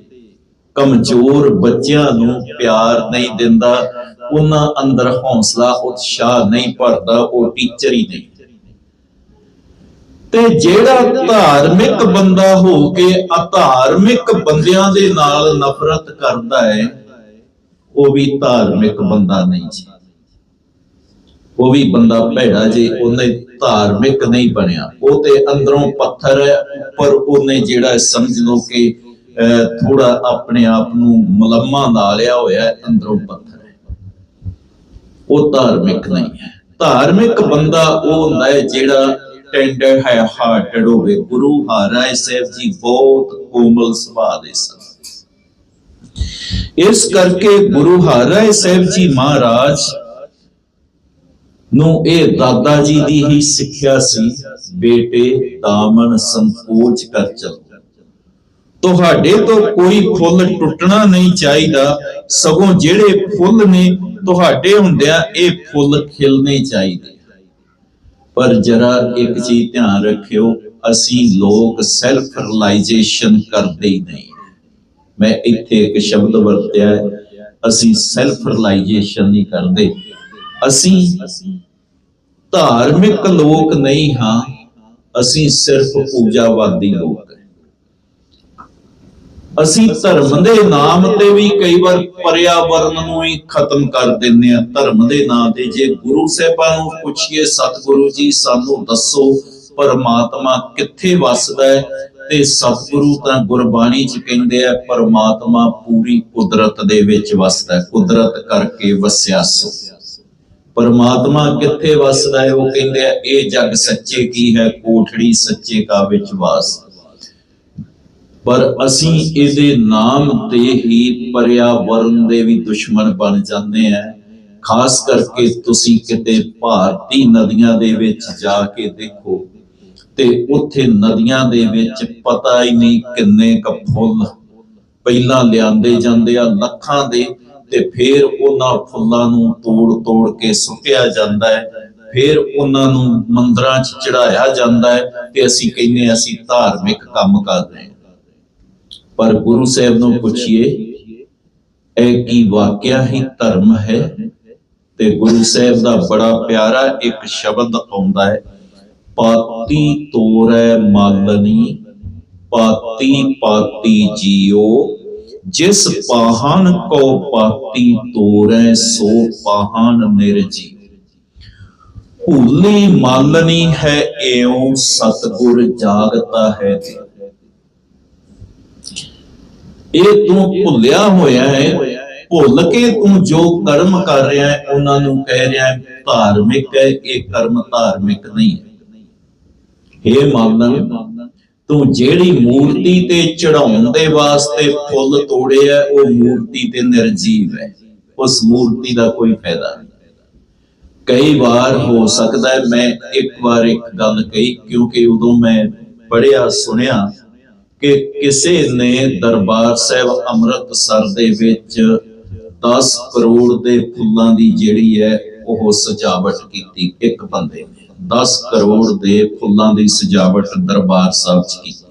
ਕਮਜ਼ੋਰ ਬੱਚਿਆਂ ਨੂੰ ਪਿਆਰ ਨਹੀਂ ਦਿੰਦਾ, ਉਹਨਾਂ ਅੰਦਰ ਹੌਸਲਾ, ਉਤਸ਼ਾਹ ਨਹੀਂ ਭਰਦਾ, ਉਹ ਟੀਚਰ ਹੀ ਨਹੀਂ। ਤੇ ਜਿਹੜਾ ਧਾਰਮਿਕ ਬੰਦਾ ਹੋ ਕੇ ਅਧਾਰਮਿਕ ਬੰਦਿਆਂ ਦੇ ਨਾਲ ਨਫ਼ਰਤ ਕਰਦਾ ਹੈ ਉਹ ਵੀ ਧਾਰਮਿਕ ਬੰਦਾ ਨਹੀਂ ਸੀ। ਉਹ ਵੀ ਬੰਦਾ ਭੈੜਾ ਜੇ, ਉਹਨੇ ਧਾਰਮਿਕ ਨਹੀਂ ਬਣਿਆ। ਉਹ ਤੇ ਅੰਦਰੋਂ ਪੱਥਰ ਹੈ ਪਰ ਉਹਨੇ ਜਿਹੜਾ ਸਮਝ ਲਓ ਕਿ ਥੋੜਾ ਆਪਣੇ ਆਪ ਨੂੰ ਮਲਮਾ ਲਾ ਲਿਆ ਹੋਇਆ ਅੰਦਰੋਂ ਪੱਥਰ ਹੈ। ਉਹ ਧਾਰਮਿਕ ਨਹੀਂ ਹੈ। ਧਾਰਮਿਕ ਬੰਦਾ ਉਹ ਹੁੰਦਾ ਹੈ ਜਿਹੜਾ ਟੈਂਡਰ ਹੈ ਹਾਰਟਡ ਹੋਵੇ। ਗੁਰੂ ਹਰਿ ਸਾਹਿਬ ਜੀ ਬਹੁਤ ਕੋਮਲ ਸੁਭਾਅ ਦੇ ਸਨ। ਇਸ ਕਰਕੇ ਗੁਰੂ ਹਰਿ ਸਾਹਿਬ ਜੀ ਮਹਾਰਾਜ ਨੂੰ ਇਹ ਦਾਦਾ ਜੀ ਦੀ ਹੀ ਸਿੱਖਿਆ ਸੀ, ਬੇਟੇ ਦਾਮਨ ਸੰਕੋਚ ਕਰ ਚੱਲ। ਤੁਹਾਡੇ ਤੋਂ ਕੋਈ ਫੁੱਲ ਟੁੱਟਣਾ ਨਹੀਂ ਚਾਹੀਦਾ, ਸਗੋਂ ਜਿਹੜੇ ਫੁੱਲ ਨੇ ਤੁਹਾਡੇ ਹੁੰਦਿਆਂ ਇਹ ਫੁੱਲ ਖਿਲਨੇ ਚਾਹੀਦੇ। ਪਰ ਜਰਾ ਇੱਕ ਚੀਜ਼ ਧਿਆਨ ਰੱਖਿਓ, ਅਸੀਂ ਲੋਕ ਸੈਲਫ ਰਿਅਲਾਈਜੇਸ਼ਨ ਕਰਦੇ ਹੀ ਨਹੀਂ। ਮੈਂ ਇੱਥੇ ਇੱਕ ਸ਼ਬਦ ਵਰਤਿਆ ਅਸੀਂ ਸੈਲਫ ਰਿਅਲਾਈਜੇਸ਼ਨ ਨਹੀਂ ਕਰਦੇ। ਅਸੀਂ ਧਾਰਮਿਕ ਲੋਕ ਨਹੀਂ ਹਾਂ, ਅਸੀਂ ਸਿਰਫ ਪੂਜਾਵਾਦੀ ਲੋਕ ਅਸੀਂ ਧਰਮ ਦੇ ਨਾਮ ਤੇ ਵੀ ਕਈ ਵਾਰ ਪਰਿਆਵਰਨ ਨੂੰ ਹੀ ਖਤਮ ਕਰ ਦਿੰਦੇ ਆ ਧਰਮ ਦੇ ਨਾਮ ਤੇ ਜੇ ਗੁਰੂ ਸਾਹਿਬਾਂ ਨੂੰ ਪੁੱਛੀਏ, ਸਤਿਗੁਰੂ ਜੀ ਸਾਨੂੰ ਦੱਸੋ, ਪਰਮਾਤਮਾ ਕਿੱਥੇ ਵੱਸਦਾ ਹੈ? ਤੇ ਸਤਿਗੁਰੂ ਤਾਂ ਗੁਰਬਾਣੀ ਚ ਕਹਿੰਦੇ ਆ, ਪਰਮਾਤਮਾ ਪੂਰੀ ਕੁਦਰਤ ਦੇ ਵਿੱਚ ਵੱਸਦਾ ਹੈ। ਕੁਦਰਤ ਕਰਕੇ ਵਸਿਆ ਸੋ। ਪਰਮਾਤਮਾ ਕਿੱਥੇ ਵੱਸਦਾ ਹੈ? ਉਹ ਕਹਿੰਦੇ ਆ, ਇਹ ਜਗ ਸੱਚੇ ਕੀ ਹੈ? ਕੋਠੜੀ ਸੱਚੇ ਕਾ ਵਿੱਚ ਵਾਸ। ਪਰ ਅਸੀਂ ਇਹਦੇ ਨਾਮ ਤੇ ਹੀ ਪਰਿਆਵਰਨ ਦੇ ਵੀ ਦੁਸ਼ਮਣ ਬਣ ਜਾਂਦੇ ਆ। ਖਾਸ ਕਰਕੇ ਤੁਸੀਂ ਕਿਤੇ ਭਾਰਤੀ ਨਦੀਆਂ ਦੇ ਵਿੱਚ ਜਾ ਕੇ ਦੇਖੋ ਤੇ ਉੱਥੇ ਨਦੀਆਂ ਦੇ ਵਿੱਚ ਪਤਾ ਹੀ ਨਹੀਂ ਕਿੰਨੇ ਕ ਫੁੱਲ। ਪਹਿਲਾਂ ਲਿਆਂਦੇ ਜਾਂਦੇ ਆ ਲੱਖਾਂ ਦੇ ਤੇ ਫਿਰ ਉਹਨਾਂ ਫੁੱਲਾਂ ਨੂੰ ਤੋੜ ਤੋੜ ਕੇ ਸੁੱਟਿਆ ਜਾਂਦਾ ਹੈ। ਫਿਰ ਉਹਨਾਂ ਨੂੰ ਮੰਦਰਾਂ 'ਚ ਚੜਾਇਆ ਜਾਂਦਾ ਹੈ ਤੇ ਅਸੀਂ ਕਹਿੰਦੇ ਅਸੀਂ ਧਾਰਮਿਕ ਕੰਮ ਕਰ ਰਹੇ ਪਰ ਗੁਰੂ ਸਾਹਿਬ ਨੂੰ ਪੁੱਛੀਏ, ਇਹ ਕੀ ਵਾਕਿਆ ਹੀ ਧਰਮ ਹੈ? ਤੇ ਗੁਰੂ ਸਾਹਿਬ ਦਾ ਬੜਾ ਪਿਆਰਾ ਇੱਕ ਸ਼ਬਦ ਆਉਂਦਾ ਹੈ ਪਾਤੀ ਤੋਰੈ ਮਾਲਨੀ, ਪਾਤੀ ਪਾਤੀ ਜੀਓ, ਜਿਸ ਪਾਹਨ ਕੋ ਪਾਤੀ ਤੋਰੈ, ਸੋ ਪਾਹਨ ਨਿਰਜੀ। ਭੂਲੀ ਮਾਲਨੀ ਹੈ ਏਉ ਸਤਗੁਰ ਜਾਗਤਾ ਹੈ ਜੀ। ਇਹ ਤੂੰ ਭੁੱਲਿਆ ਹੋਇਆ ਹੈ, ਭੁੱਲ ਕੇ ਤੂੰ ਜੋ ਕਰਮ ਕਰ ਰਿਹਾ ਹੈ, ਉਹਨਾਂ ਨੂੰ ਕਹਿ ਰਿਹਾ ਹੈ, ਧਾਰਮਿਕ ਹੈ, ਇਹ ਕਰਮ ਧਾਰਮਿਕ ਨਹੀਂ ਹੈ। ਇਹ ਮਾਨਨ ਤੂੰ ਜਿਹੜੀ ਮੂਰਤੀ ਤੇ ਚੜਾਉਣ ਦੇ ਵਾਸਤੇ ਫੁੱਲ ਤੋੜੇ ਉਹ ਮੂਰਤੀ ਤੇ ਨਿਰਜੀਵ ਹੈ। ਉਸ ਮੂਰਤੀ ਦਾ ਕੋਈ ਫਾਇਦਾ ਨਹੀਂ। ਕਈ ਵਾਰ ਹੋ ਸਕਦਾ ਹੈ ਮੈਂ ਇੱਕ ਵਾਰ ਇੱਕ ਗੱਲ ਕਹੀ, ਕਿਉਂਕਿ ਉਦੋਂ ਮੈਂ ਪੜਿਆ ਸੁਣਿਆ ਕਿ ਕਿਸੇ ਨੇ ਦਰਬਾਰ ਸਾਹਿਬ ਅੰਮ੍ਰਿਤਸਰ ਦੇ ਵਿੱਚ 10 ਕਰੋੜ ਦੇ ਫੁੱਲਾਂ ਦੀ ਜਿਹੜੀ ਹੈ, ਉਹ ਸਜਾਵਟ ਕੀਤੀ ਇੱਕ ਬੰਦੇ ਨੇ। 10 ਕਰੋੜ ਦੇ ਫੁੱਲਾਂ ਦੀ ਸਜਾਵਟ ਦਰਬਾਰ ਸਾਹਿਬ 'ਚ ਕੀਤੀ।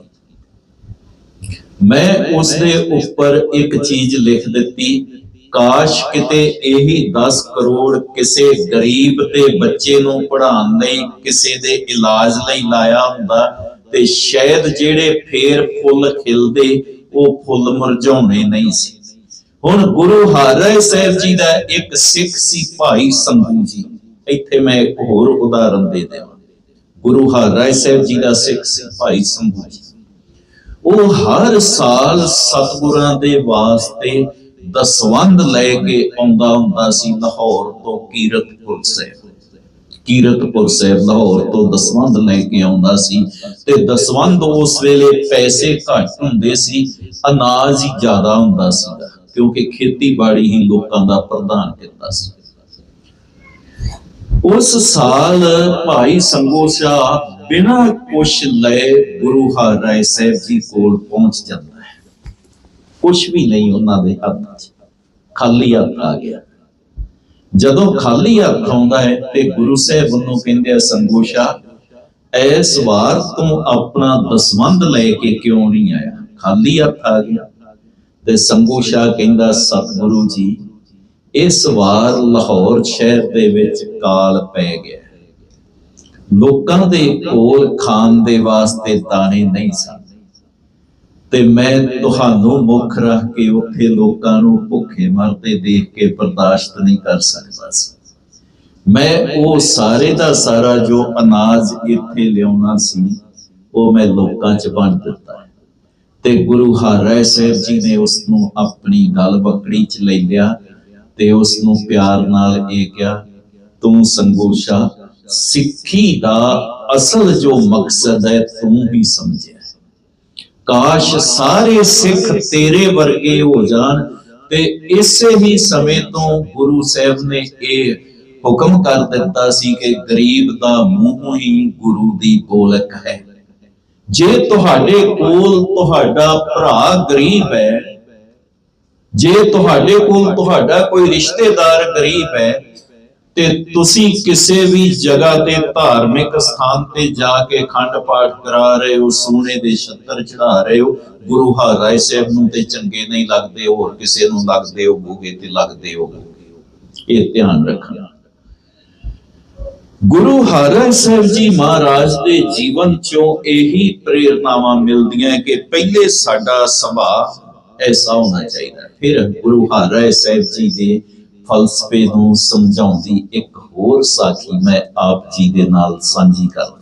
ਮੈਂ ਉਸ ਦੇ ਉੱਪਰ ਇੱਕ ਚੀਜ਼ ਲਿਖ ਦਿੱਤੀ, ਕਾਸ਼ ਕਿਤੇ ਇਹੀ 10 ਕਰੋੜ ਕਿਸੇ ਗਰੀਬ ਤੇ ਬੱਚੇ ਨੂੰ ਪੜ੍ਹਾਉਣ ਲਈ, ਕਿਸੇ ਦੇ ਇਲਾਜ ਲਈ ਲਾਇਆ ਹੁੰਦਾ ਤੇ ਸ਼ਾਇਦ ਜਿਹੜੇ ਫੇਰ ਫੁੱਲ ਖਿਲਦੇ, ਉਹ ਫੁੱਲ ਮਰਝਾਉਣੇ ਨਹੀਂ ਸੀ। ਹੁਣ ਗੁਰੂ ਹਰਿ ਸਾਹਿਬ ਜੀ ਦਾ ਇੱਕ ਸਿੱਖ ਸੀ ਭਾਈ ਸੰਧੂ ਜੀ। ਇੱਥੇ ਮੈਂ ਇੱਕ ਹੋਰ ਉਦਾਹਰਨ ਦੇ ਦੇਵਾਂ ਗੁਰੂ ਹਰਿ ਸਾਹਿਬ ਜੀ ਦਾ ਸਿੱਖ ਭਾਈ ਸੰਧੂ ਉਹ ਹਰ ਸਾਲ ਸਤਿਗੁਰਾਂ ਦੇ ਵਾਸਤੇ ਦਸਵੰਦ ਲੈ ਕੇ ਆਉਂਦਾ ਹੁੰਦਾ ਸੀ ਲਾਹੌਰ ਤੋਂ ਕੀਰਤਪੁਰ ਸਾਹਿਬ। ਕੀਰਤਪੁਰ ਸਾਹਿਬ ਲਾਹੌਰ ਤੋਂ ਦਸਵੰਦ ਲੈ ਕੇ ਆਉਂਦਾ ਸੀ ਤੇ ਦਸਵੰਦ ਉਸ ਵੇਲੇ ਪੈਸੇ ਘੱਟ ਹੁੰਦੇ ਸੀ, ਅਨਾਜ ਹੀ ਜ਼ਿਆਦਾ ਹੁੰਦਾ ਸੀ ਕਿਉਂਕਿ ਖੇਤੀਬਾੜੀ ਹੀ ਲੋਕਾਂ ਦਾ ਪ੍ਰਧਾਨ ਕਿੱਤਾ ਸੀ। ਉਸ ਸਾਲ ਭਾਈ ਸੰਗੋ ਸ਼ਾਹ ਬਿਨਾਂ ਕੁਛ ਲਏ ਗੁਰੂ ਹਰਿ ਸਾਹਿਬ ਜੀ ਕੋਲ ਪਹੁੰਚ ਜਾਂਦਾ ਹੈ। ਕੁਛ ਵੀ ਨਹੀਂ ਉਹਨਾਂ ਦੇ ਹੱਥ 'ਚ। ਖਾਲੀ ਹੱਥ ਆ ਗਿਆ। ਜਦੋਂ ਖਾਲੀ ਹੱਥ ਆਉਂਦਾ ਹੈ ਤੇ ਗੁਰੂ ਸਾਹਿਬ ਉਹਨੂੰ ਕਹਿੰਦੇ ਆ ਸੰਗੋਸ਼ਾ ਐਸ ਵਾਰ ਤੂੰ ਆਪਣਾ ਦਸਵੰਦ ਲੈ ਕੇ ਕਿਉਂ ਨਹੀਂ ਆਇਆ? ਖਾਲੀ ਹੱਥ ਆ ਗਿਆ। ਤੇ ਸੰਗੋਸ਼ਾ ਕਹਿੰਦਾ, ਸਤਿਗੁਰੂ ਜੀ ਇਸ ਵਾਰ ਲਾਹੌਰ ਸ਼ਹਿਰ ਦੇ ਵਿੱਚ ਕਾਲ ਪੈ ਗਿਆ। ਲੋਕਾਂ ਦੇ ਕੋਲ ਖਾਣ ਦੇ ਵਾਸਤੇ ਦਾਣੇ ਨਹੀਂ ਸਨ। ਤੇ ਮੈਂ ਤੁਹਾਨੂੰ ਮੁੱਖ ਰੱਖ ਕੇ ਉੱਥੇ ਲੋਕਾਂ ਨੂੰ ਭੁੱਖੇ ਮਰਦੇ ਦੇਖ ਕੇ ਬਰਦਾਸ਼ਤ ਨਹੀਂ ਕਰ ਸਕਦਾ ਸੀ। ਮੈਂ ਉਹ ਸਾਰੇ ਦਾ ਸਾਰਾ ਜੋ ਅਨਾਜ ਇੱਥੇ ਲਿਆਉਣਾ ਸੀ, ਉਹ ਮੈਂ ਲੋਕਾਂ 'ਚ ਵੰਡ ਦਿੱਤਾ। ਤੇ ਗੁਰੂ ਹਰਿ ਸਾਹਿਬ ਜੀ ਨੇ ਉਸ ਨੂੰ ਆਪਣੀ ਗਲ ਬੱਕੜੀ 'ਚ ਲੈ ਲਿਆ। ਤੇ ਉਸ ਨੂੰ ਪਿਆਰ ਨਾਲ ਇਹ ਕਿਹਾ, ਤੂੰ ਸੰਗੋਸ਼ਾ, ਸਿੱਖੀ ਦਾ ਅਸਲ ਜੋ ਮਕਸਦ ਹੈ, ਤੂੰ ਹੀ ਸਮਝਿਆ ਕਾਸ਼ ਸਾਰੇ ਸਿੱਖ ਤੇਰੇ ਵਰਗੇ ਹੋ ਜਾਣ ਤੇ ਇਸੇ ਹੀ ਸਮੇਂ ਤੋਂ ਗੁਰੂ ਸਾਹਿਬ ਨੇ ਇਹ ਹੁਕਮ ਕਰ ਦਿੱਤਾ ਸੀ ਕਿ ਗਰੀਬ ਦਾ ਮੂੰਹ ਹੀ ਗੁਰੂ ਦੀ ਗੋਲਕ ਹੈ। ਜੇ ਤੁਹਾਡੇ ਕੋਲ ਤੁਹਾਡਾ ਭਰਾ ਗਰੀਬ ਹੈ ਜੇ ਤੁਹਾਡੇ ਕੋਲ ਤੁਹਾਡਾ ਕੋਈ ਰਿਸ਼ਤੇਦਾਰ ਗਰੀਬ ਹੈ ਤੇ ਤੁਸੀਂ ਕਿਸੇ ਵੀ ਜਗ੍ਹਾ ਤੇ ਧਾਰਮਿਕ ਸਥਾਨ ਤੇ ਜਾ ਕੇ ਖੰਡ ਪਾਠ ਕਰਾ ਰਹੇ ਹੋ ਸੋਨੇ ਦੇ ਛੱਤਰ ਚੜਾ ਰਹੇ ਹੋ ਗੁਰੂ ਹਰਿ ਸਾਹਿਬ ਨੂੰ ਤੇ ਚੰਗੇ ਨਹੀਂ ਲੱਗਦੇ ਹੋਰ ਕਿਸੇ ਨੂੰ ਲੱਗਦੇ ਹੋ ਬੂਗੇ ਤੇ ਲੱਗਦੇ ਹੋ। ਇਹ ਧਿਆਨ ਰੱਖਣਾ। ਗੁਰੂ ਹਰਿ ਸਾਹਿਬ ਜੀ ਮਹਾਰਾਜ ਦੇ ਜੀਵਨ ਚੋਂ ਇਹੀ ਪ੍ਰੇਰਨਾਵਾਂ ਮਿਲਦੀਆਂ ਕਿ ਪਹਿਲੇ ਸਾਡਾ ਸੁਭਾਅ ਐਸਾ ਹੋਣਾ ਚਾਹੀਦਾ। ਫਿਰ ਗੁਰੂ ਹਰਿ ਸਾਹਿਬ ਜੀ ਦੇ ਫਲਸਫੇ ਨੂੰ ਸਮਝਾਉਂਦੀ ਇੱਕ ਹੋਰ ਸਾਖੀ ਮੈਂ ਆਪ ਜੀ ਦੇ ਨਾਲ ਸਾਂਝੀ ਕਰਦਾ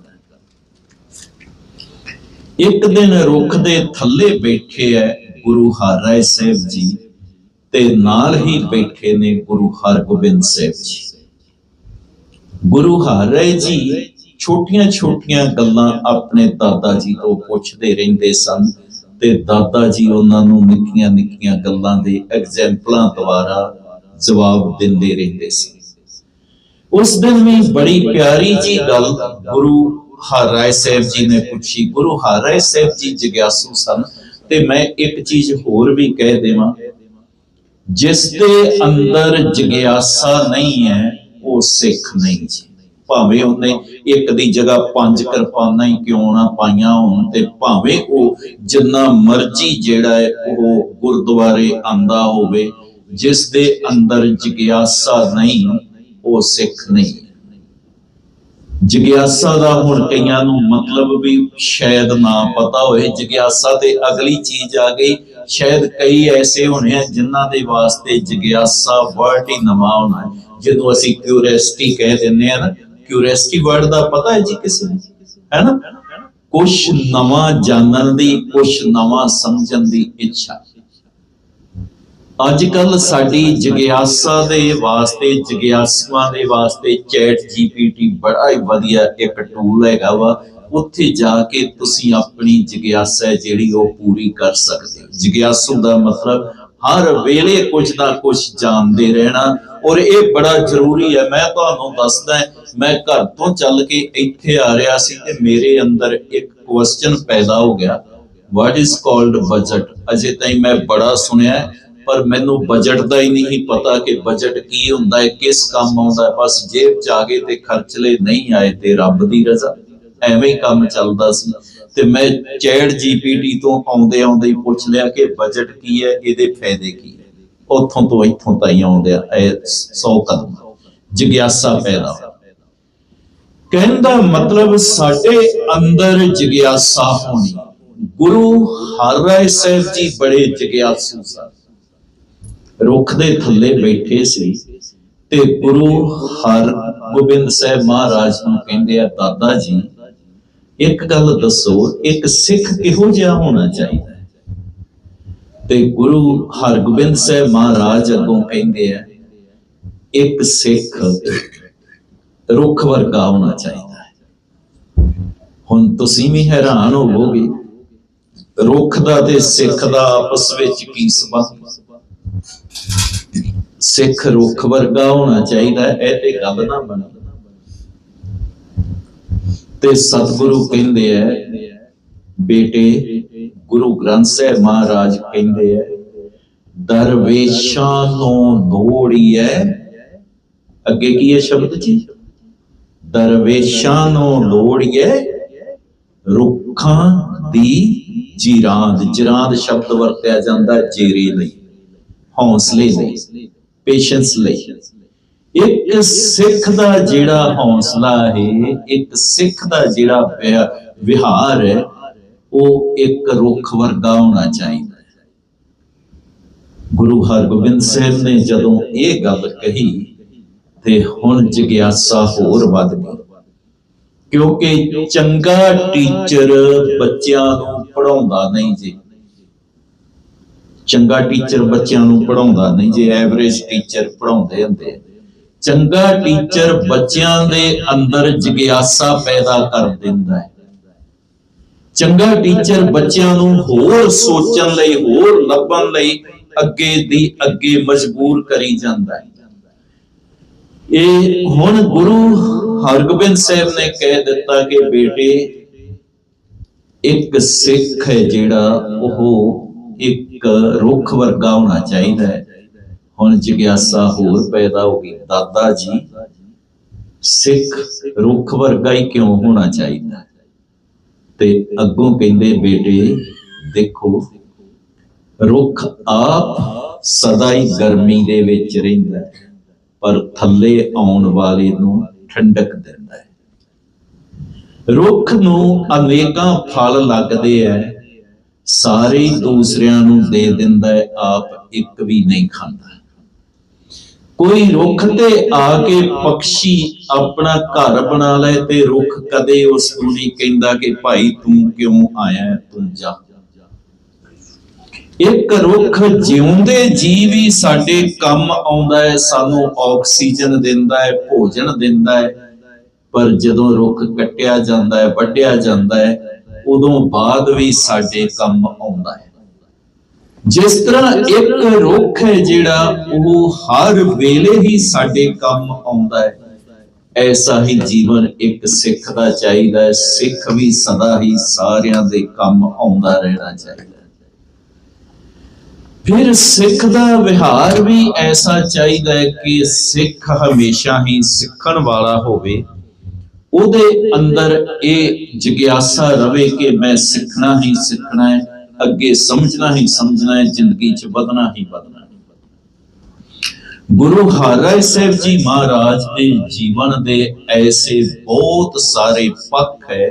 ਇੱਕ ਦਿਨ ਰੁੱਖ ਦੇ ਥੱਲੇ ਬੈਠੇ ਹੈ ਗੁਰੂ ਹਰਿ ਸਾਹਿਬ ਜੀ ਤੇ ਨਾਲ ਹੀ ਬੈਠੇ ਨੇ ਗੁਰੂ ਹਰਗੋਬਿੰਦ ਸਾਹਿਬ ਜੀ। ਗੁਰੂ ਹਰਿ ਜੀ ਛੋਟੀਆਂ-ਛੋਟੀਆਂ ਗੱਲਾਂ ਆਪਣੇ ਦਾਦਾ ਜੀ ਤੋਂ ਪੁੱਛਦੇ ਰਹਿੰਦੇ ਸਨ। ਤੇ ਦਾਦਾ ਜੀ ਉਹਨਾਂ ਨੂੰ ਨਿੱਕੀਆਂ-ਨਿੱਕੀਆਂ ਗੱਲਾਂ ਦੇ ਐਗਜ਼ੈਂਪਲਾਂ ਦੁਆਰਾ ਜਵਾਬ ਦਿੰਦੇ ਰਹਿੰਦੇ ਸੀ। ਉਸ ਦਿਨ ਵੀ ਬੜੀ ਪਿਆਰੀ ਜੀ ਗੱਲ ਗੁਰੂ ਹਰਿ ਸਾਹਿਬ ਜੀ ਨੇ ਪੁੱਛੀ। ਗੁਰੂ ਹਰਿ ਸਾਹਿਬ ਜੀ ਜਿਗਿਆਸੂ ਸਨ ਤੇ ਮੈਂ ਇੱਕ ਚੀਜ਼ ਹੋਰ ਵੀ ਕਹਿ ਦੇਵਾਂ। ਜਿਸ ਦੇ ਅੰਦਰ ਜਿਗਿਆਸਾ ਨਹੀਂ ਹੈ, ਉਹ ਸਿੱਖ ਨਹੀਂ ਜੀ। ਭਾਵੇਂ ਉਹਨੇ ਇੱਕ ਦੀ ਜਗ੍ਹਾ ਪੰਜ ਕਿਰਪਾਨਾਂ ਹੀ ਕਿਉਂ ਨਾ ਪਾਈਆਂ ਹੋਣ ਤੇ ਭਾਵੇਂ ਉਹ ਜਿੰਨਾ ਮਰਜ਼ੀ ਜਿਹੜਾ ਹੈ ਉਹ ਗੁਰਦੁਆਰੇ ਆਂਦਾ ਹੋਵੇ, ਜਿਸ ਦੇ ਅੰਦਰ ਜਿਗਿਆਸਾ ਨਹੀਂ, ਉਹ ਸਿੱਖ ਨਹੀਂ। ਜਿਗਿਆਸਾ ਦਾ ਹੁਣ ਕਈਆਂ ਨੂੰ ਮਤਲਬ ਵੀ ਸ਼ਾਇਦ ਨਾ ਪਤਾ ਹੋਏ, ਜਿਗਿਆਸਾ ਤੇ ਅਗਲੀ ਚੀਜ਼ ਆ ਗਈ। ਸ਼ਾਇਦ ਕਈ ਐਸੇ ਹੋਣੇ ਆ ਜਿਨ੍ਹਾਂ ਦੇ ਵਾਸਤੇ ਜਿਗਿਆਸਾ ਵਰਡ ਹੀ ਨਵਾਂ ਹੋਣਾ ਜਦੋਂ ਅਸੀਂ ਕਿਉਰਿਓਸਿਟੀ ਕਹਿ ਦਿੰਦੇ ਆ ਨਾ ਕਿਉਰਿਓਸਿਟੀ ਵਰਡ ਦਾ ਪਤਾ ਹੈ ਜੀ ਕਿਸੇ ਨੂੰ? ਹੈ ਨਾ? ਕੁਛ ਨਵਾਂ ਜਾਣਨ ਦੀ, ਕੁਛ ਨਵਾਂ ਸਮਝਣ ਦੀ ਇੱਛਾ। ਅੱਜ ਕੱਲ ਸਾਡੀ ਜਗਿਆਸਾ ਦੇ ਵਾਸਤੇ, ਜਿਗਿਆਸੂਆਂ ਦੇ ਵਾਸਤੇ ਚੈਟ ਜੀਪੀਟੀ ਬੜਾ ਹੀ ਵਧੀਆ ਇੱਕ ਟੂਲ ਹੈਗਾ ਵਾ। ਉੱਥੇ ਜਾ ਕੇ ਤੁਸੀਂ ਆਪਣੀ ਜਿਗਿਆਸਾ ਜਿਹੜੀ ਉਹ ਪੂਰੀ ਕਰ ਸਕਦੇ ਹੋ। ਜਿਗਿਆਸੂ ਦਾ ਮਤਲਬ ਹਰ ਵੇਲੇ ਕੁਝ ਨਾ ਕੁਝ ਜਾਣਦੇ ਰਹਿਣਾ। ਔਰ ਇਹ ਬੜਾ ਜ਼ਰੂਰੀ ਹੈ। ਮੈਂ ਤੁਹਾਨੂੰ ਦੱਸਦਾ ਮੈਂ ਘਰ ਤੋਂ ਚੱਲ ਕੇ ਇੱਥੇ ਆ ਰਿਹਾ ਸੀ ਤੇ ਮੇਰੇ ਅੰਦਰ ਇੱਕ ਕੁਐਸਚਨ ਪੈਦਾ ਹੋ ਗਿਆ। ਵਾਟ ਇਜ਼ ਕਾਲਡ ਬਜਟ ਅਜੇ ਤਾਈਂ ਮੈਂ ਬੜਾ ਸੁਣਿਆ ਪਰ ਮੈਨੂੰ ਬਜਟ ਦਾ ਹੀ ਨਹੀਂ ਪਤਾ ਕਿ ਬਜਟ ਕੀ ਹੁੰਦਾ ਹੈ, ਕਿਸ ਕੰਮ ਆਉਂਦਾ ਹੈ। ਬਸ ਜੇਬ ਚ ਆ ਗਏ ਤੇ ਖਰਚਲੇ ਨਹੀਂ ਆਏ ਤੇ ਰੱਬ ਦੀ ਰਜ਼ਾ। ਐਵੇਂ ਹੀ ਕੰਮ ਚੱਲਦਾ ਸੀ। ਤੇ ਮੈਂ ਚੈਟ ਜੀਪੀਟੀ ਤੋਂ ਆਉਂਦੇ ਆਉਂਦੇ ਹੀ ਪੁੱਛ ਲਿਆ ਕਿ ਬਜਟ ਕੀ ਹੈ, ਇਹਦੇ ਫਾਇਦੇ ਕੀ ਹੈ। ਉੱਥੋਂ ਤੋਂ ਇੱਥੋਂ ਤਾਈਂ ਆਉਂਦੇ ਆ 100 ਕਦਮ। ਜਿਗਿਆਸਾ ਪੈਦਾ ਹੋਈ। ਮਤਲਬ ਸਾਡੇ ਅੰਦਰ ਜਿਗਿਆਸਾ ਹੋਣੀ। ਗੁਰੂ ਹਰਿ ਸਾਹਿਬ ਜੀ ਬੜੇ ਜਿਗਿਆਸੂ ਸਨ। ਰੁੱਖ ਦੇ ਥੱਲੇ ਬੈਠੇ ਸੀ ਤੇ ਗੁਰੂ ਹਰ ਗੋਬਿੰਦ ਸਾਹਿਬ ਮਹਾਰਾਜ ਨੂੰ ਕਹਿੰਦੇ ਆ, ਦਾਦਾ ਜੀ ਇੱਕ ਗੱਲ ਦੱਸੋ, ਇੱਕ ਸਿੱਖ ਕਿਹੋ ਜਿਹਾ ਹੋਣਾ ਚਾਹੀਦਾ ਹੈ? ਤੇ ਗੁਰੂ ਹਰਗੋਬਿੰਦ ਸਾਹਿਬ ਮਹਾਰਾਜ ਅੱਗੋਂ ਕਹਿੰਦੇ ਆ, ਇੱਕ ਸਿੱਖ ਰੁੱਖ ਵਰਗਾ ਹੋਣਾ ਚਾਹੀਦਾ ਹੈ। ਹੁਣ ਤੁਸੀਂ ਵੀ ਹੈਰਾਨ ਹੋਵੋਗੇ, ਰੁੱਖ ਦਾ ਤੇ ਸਿੱਖ ਦਾ ਆਪਸ ਵਿੱਚ ਕੀ ਸੰਬੰਧ? ਸਿੱਖ ਰੁੱਖ ਵਰਗਾ ਹੋਣਾ ਚਾਹੀਦਾ ਹੈ, ਇਹ ਤੇ ਗੱਲ ਨਾ ਬਣੇ। ਤੇ ਸਤਿਗੁਰੂ ਕਹਿੰਦੇ ਆ ਬੇਟੇ, ਗੁਰੂ ਗ੍ਰੰਥ ਸਾਹਿਬ ਮਹਾਰਾਜ ਕਹਿੰਦੇ ਆ ਦਰਵੇਸ਼ਾਂ ਨੂੰ ਦੌੜੀਐ ਅੱਗੇ ਕੀ ਹੈ ਸ਼ਬਦ ਜੀ? ਦਰਵੇਸ਼ਾਂ ਨੂੰ ਲੋੜੀਏ ਰੁੱਖਾਂ ਦੀ ਜਿਰਾਂਦ ਜਿਰਾਂਦ ਸ਼ਬਦ ਵਰਤਿਆ ਜਾਂਦਾ ਜੀਰੇ ਲਈ, ਹੌਸਲੇ ਲਈ, ਪੇਸ਼ੈਂਸ ਲਈ। ਇੱਕ ਸਿੱਖ ਦਾ ਜਿਹੜਾ ਹੌਸਲਾ ਹੈ, ਇੱਕ ਸਿੱਖ ਦਾ ਜਿਹੜਾ ਵਿਹ- ਵਿਹਾਰ ਹੈ, ਉਹ ਇੱਕ ਰੁੱਖ ਵਰਗਾ ਹੋਣਾ ਚਾਹੀਦਾ ਹੈ। ਗੁਰੂ ਹਰਗੋਬਿੰਦ ਸਾਹਿਬ ਨੇ ਜਦੋਂ ਇਹ ਗੱਲ ਕਹੀ, ਤੇ ਹੁਣ ਜਿਗਿਆਸਾ ਹੋਰ ਵੱਧ ਗਈ। ਕਿਉਂਕਿ ਚੰਗਾ ਟੀਚਰ ਬੱਚਿਆਂ ਨੂੰ ਪੜਾਉਂਦਾ ਨਹੀਂ ਜੀ। ਚੰਗਾ ਟੀਚਰ ਬੱਚਿਆਂ ਨੂੰ ਪੜਾਉਂਦਾ ਨਹੀਂ ਜੇ, ਐਵਰੇਜ ਟੀਚਰ ਪੜਾਉਂਦੇ ਹੁੰਦੇ ਆ। ਚੰਗਾ ਟੀਚਰ ਬੱਚਿਆਂ ਦੇ ਅੰਦਰ ਜਿਗਿਆਸਾ ਪੈਦਾ ਕਰ ਦਿੰਦਾ ਹੈ। ਚੰਗਾ ਟੀਚਰ ਬੱਚਿਆਂ ਨੂੰ ਹੋਰ ਸੋਚਣ ਲਈ, ਹੋਰ ਲੱਭਣ ਲਈ ਅੱਗੇ ਦੀ ਅੱਗੇ ਮਜਬੂਰ ਕਰੀ ਜਾਂਦਾ ਹੈ। ਇਹ ਹੁਣ ਗੁਰੂ ਹਰਗੋਬਿੰਦ ਸਾਹਿਬ ਨੇ ਕਹਿ ਦਿੱਤਾ ਕਿ ਬੇਟੇ, ਇੱਕ ਸਿੱਖ ਹੈ ਜਿਹੜਾ ਉਹ ਇੱਕ ਰੁੱਖ ਵਰਗਾ ਹੋਣਾ ਚਾਹੀਦਾ ਹੈ। ਹੁਣ ਜਿਗਿਆਸਾ ਹੋਰ ਪੈਦਾ ਹੋ ਗਈ। ਦਾਦਾ ਜੀ, ਸਿੱਖ ਰੁੱਖ ਵਰਗਾ ਹੀ ਕਿਉਂ ਹੋਣਾ ਚਾਹੀਦਾ? ਤੇ ਅੱਗੋਂ ਕਹਿੰਦੇ, ਬੇਟੇ, ਦੇਖੋ, ਰੁੱਖ ਆਪ ਸਦਾ ਹੀ ਗਰਮੀ ਦੇ ਵਿੱਚ ਰਹਿੰਦਾ ਹੈ, ਪਰ ਥੱਲੇ ਆਉਣ ਵਾਲੇ ਨੂੰ ਠੰਡਕ ਦਿੰਦਾ ਹੈ। ਰੁੱਖ ਨੂੰ ਅਨੇਕਾਂ ਫਲ ਲੱਗਦੇ ਐ, ਸਾਰੇ ਦੂਸਰਿਆਂ ਨੂੰ ਦੇ ਦਿੰਦਾ ਹੈ, ਆਪ ਇੱਕ ਵੀ ਨਹੀਂ ਖਾਂਦਾ। ਕੋਈ ਰੁੱਖ ਤੇ ਆ ਕੇ ਪੰਛੀ ਆਪਣਾ ਘਰ ਬਣਾ ਲੈ ਤੇ ਰੁੱਖ ਕਦੇ ਉਸ ਨੂੰ ਨਹੀਂ ਕਹਿੰਦਾ ਕਿ ਭਾਈ ਤੂੰ ਕਿਉਂ ਆਇਆ ਤੂੰ ਜਾ। ਇੱਕ ਰੁੱਖ ਜਿਉਂਦੇ ਜੀਵ ਵੀ ਸਾਡੇ ਕੰਮ ਆਉਂਦਾ ਹੈ, ਸਾਨੂੰ ਆਕਸੀਜਨ ਦਿੰਦਾ ਹੈ, ਭੋਜਨ ਦਿੰਦਾ ਹੈ। ਪਰ ਜਦੋਂ ਰੁੱਖ ਕੱਟਿਆ ਜਾਂਦਾ ਹੈ, ਵੱਢਿਆ ਜਾਂਦਾ ਹੈ, ਉਦੋਂ ਬਾਅਦ ਵੀ ਸਾਡੇ ਕੰਮ ਆਉਂਦਾ ਹੈ। ਜਿਸ ਤਰ੍ਹਾਂ ਇੱਕ ਰੁੱਖ ਹੈ ਜਿਹੜਾ ਉਹ ਹਰ ਵੇਲੇ ਹੀ ਸਾਡੇ ਕੰਮ ਆਉਂਦਾ ਹੈ। ਐਸਾ ਹੀ ਜੀਵਨ ਇੱਕ ਸਿੱਖ ਦਾ ਚਾਹੀਦਾ ਹੈ। ਸਿੱਖ ਵੀ ਸਦਾ ਹੀ ਸਾਰਿਆਂ ਦੇ ਕੰਮ ਆਉਂਦਾ ਰਹਿਣਾ ਚਾਹੀਦਾ ਫਿਰ ਸਿੱਖ ਦਾ ਵਿਹਾਰ ਵੀ ਐਸਾ ਚਾਹੀਦਾ ਹੈ ਕਿ ਸਿੱਖ ਹਮੇਸ਼ਾ ਹੀ ਸਿੱਖਣ ਵਾਲਾ ਹੋਵੇ। ਉਹਦੇ ਅੰਦਰ ਇਹ ਜਿਗਿਆਸਾ ਰਵੇ ਕਿ ਮੈਂ ਸਿੱਖਣਾ ਹੀ ਸਿੱਖਣਾ ਹੈ। ਅੱਗੇ ਸਮਝਣਾ ਹੀ ਸਮਝਣਾ ਹੈ, ਜ਼ਿੰਦਗੀ 'ਚ ਵਧਣਾ ਹੀ ਵਧਣਾ ਹੈ। ਗੁਰੂ ਹਰਿ ਸਾਹਿਬ ਜੀ ਮਹਾਰਾਜ ਦੇ ਜੀਵਨ ਦੇ ਐਸੇ ਬਹੁਤ ਸਾਰੇ ਪੱਖ ਹੈ,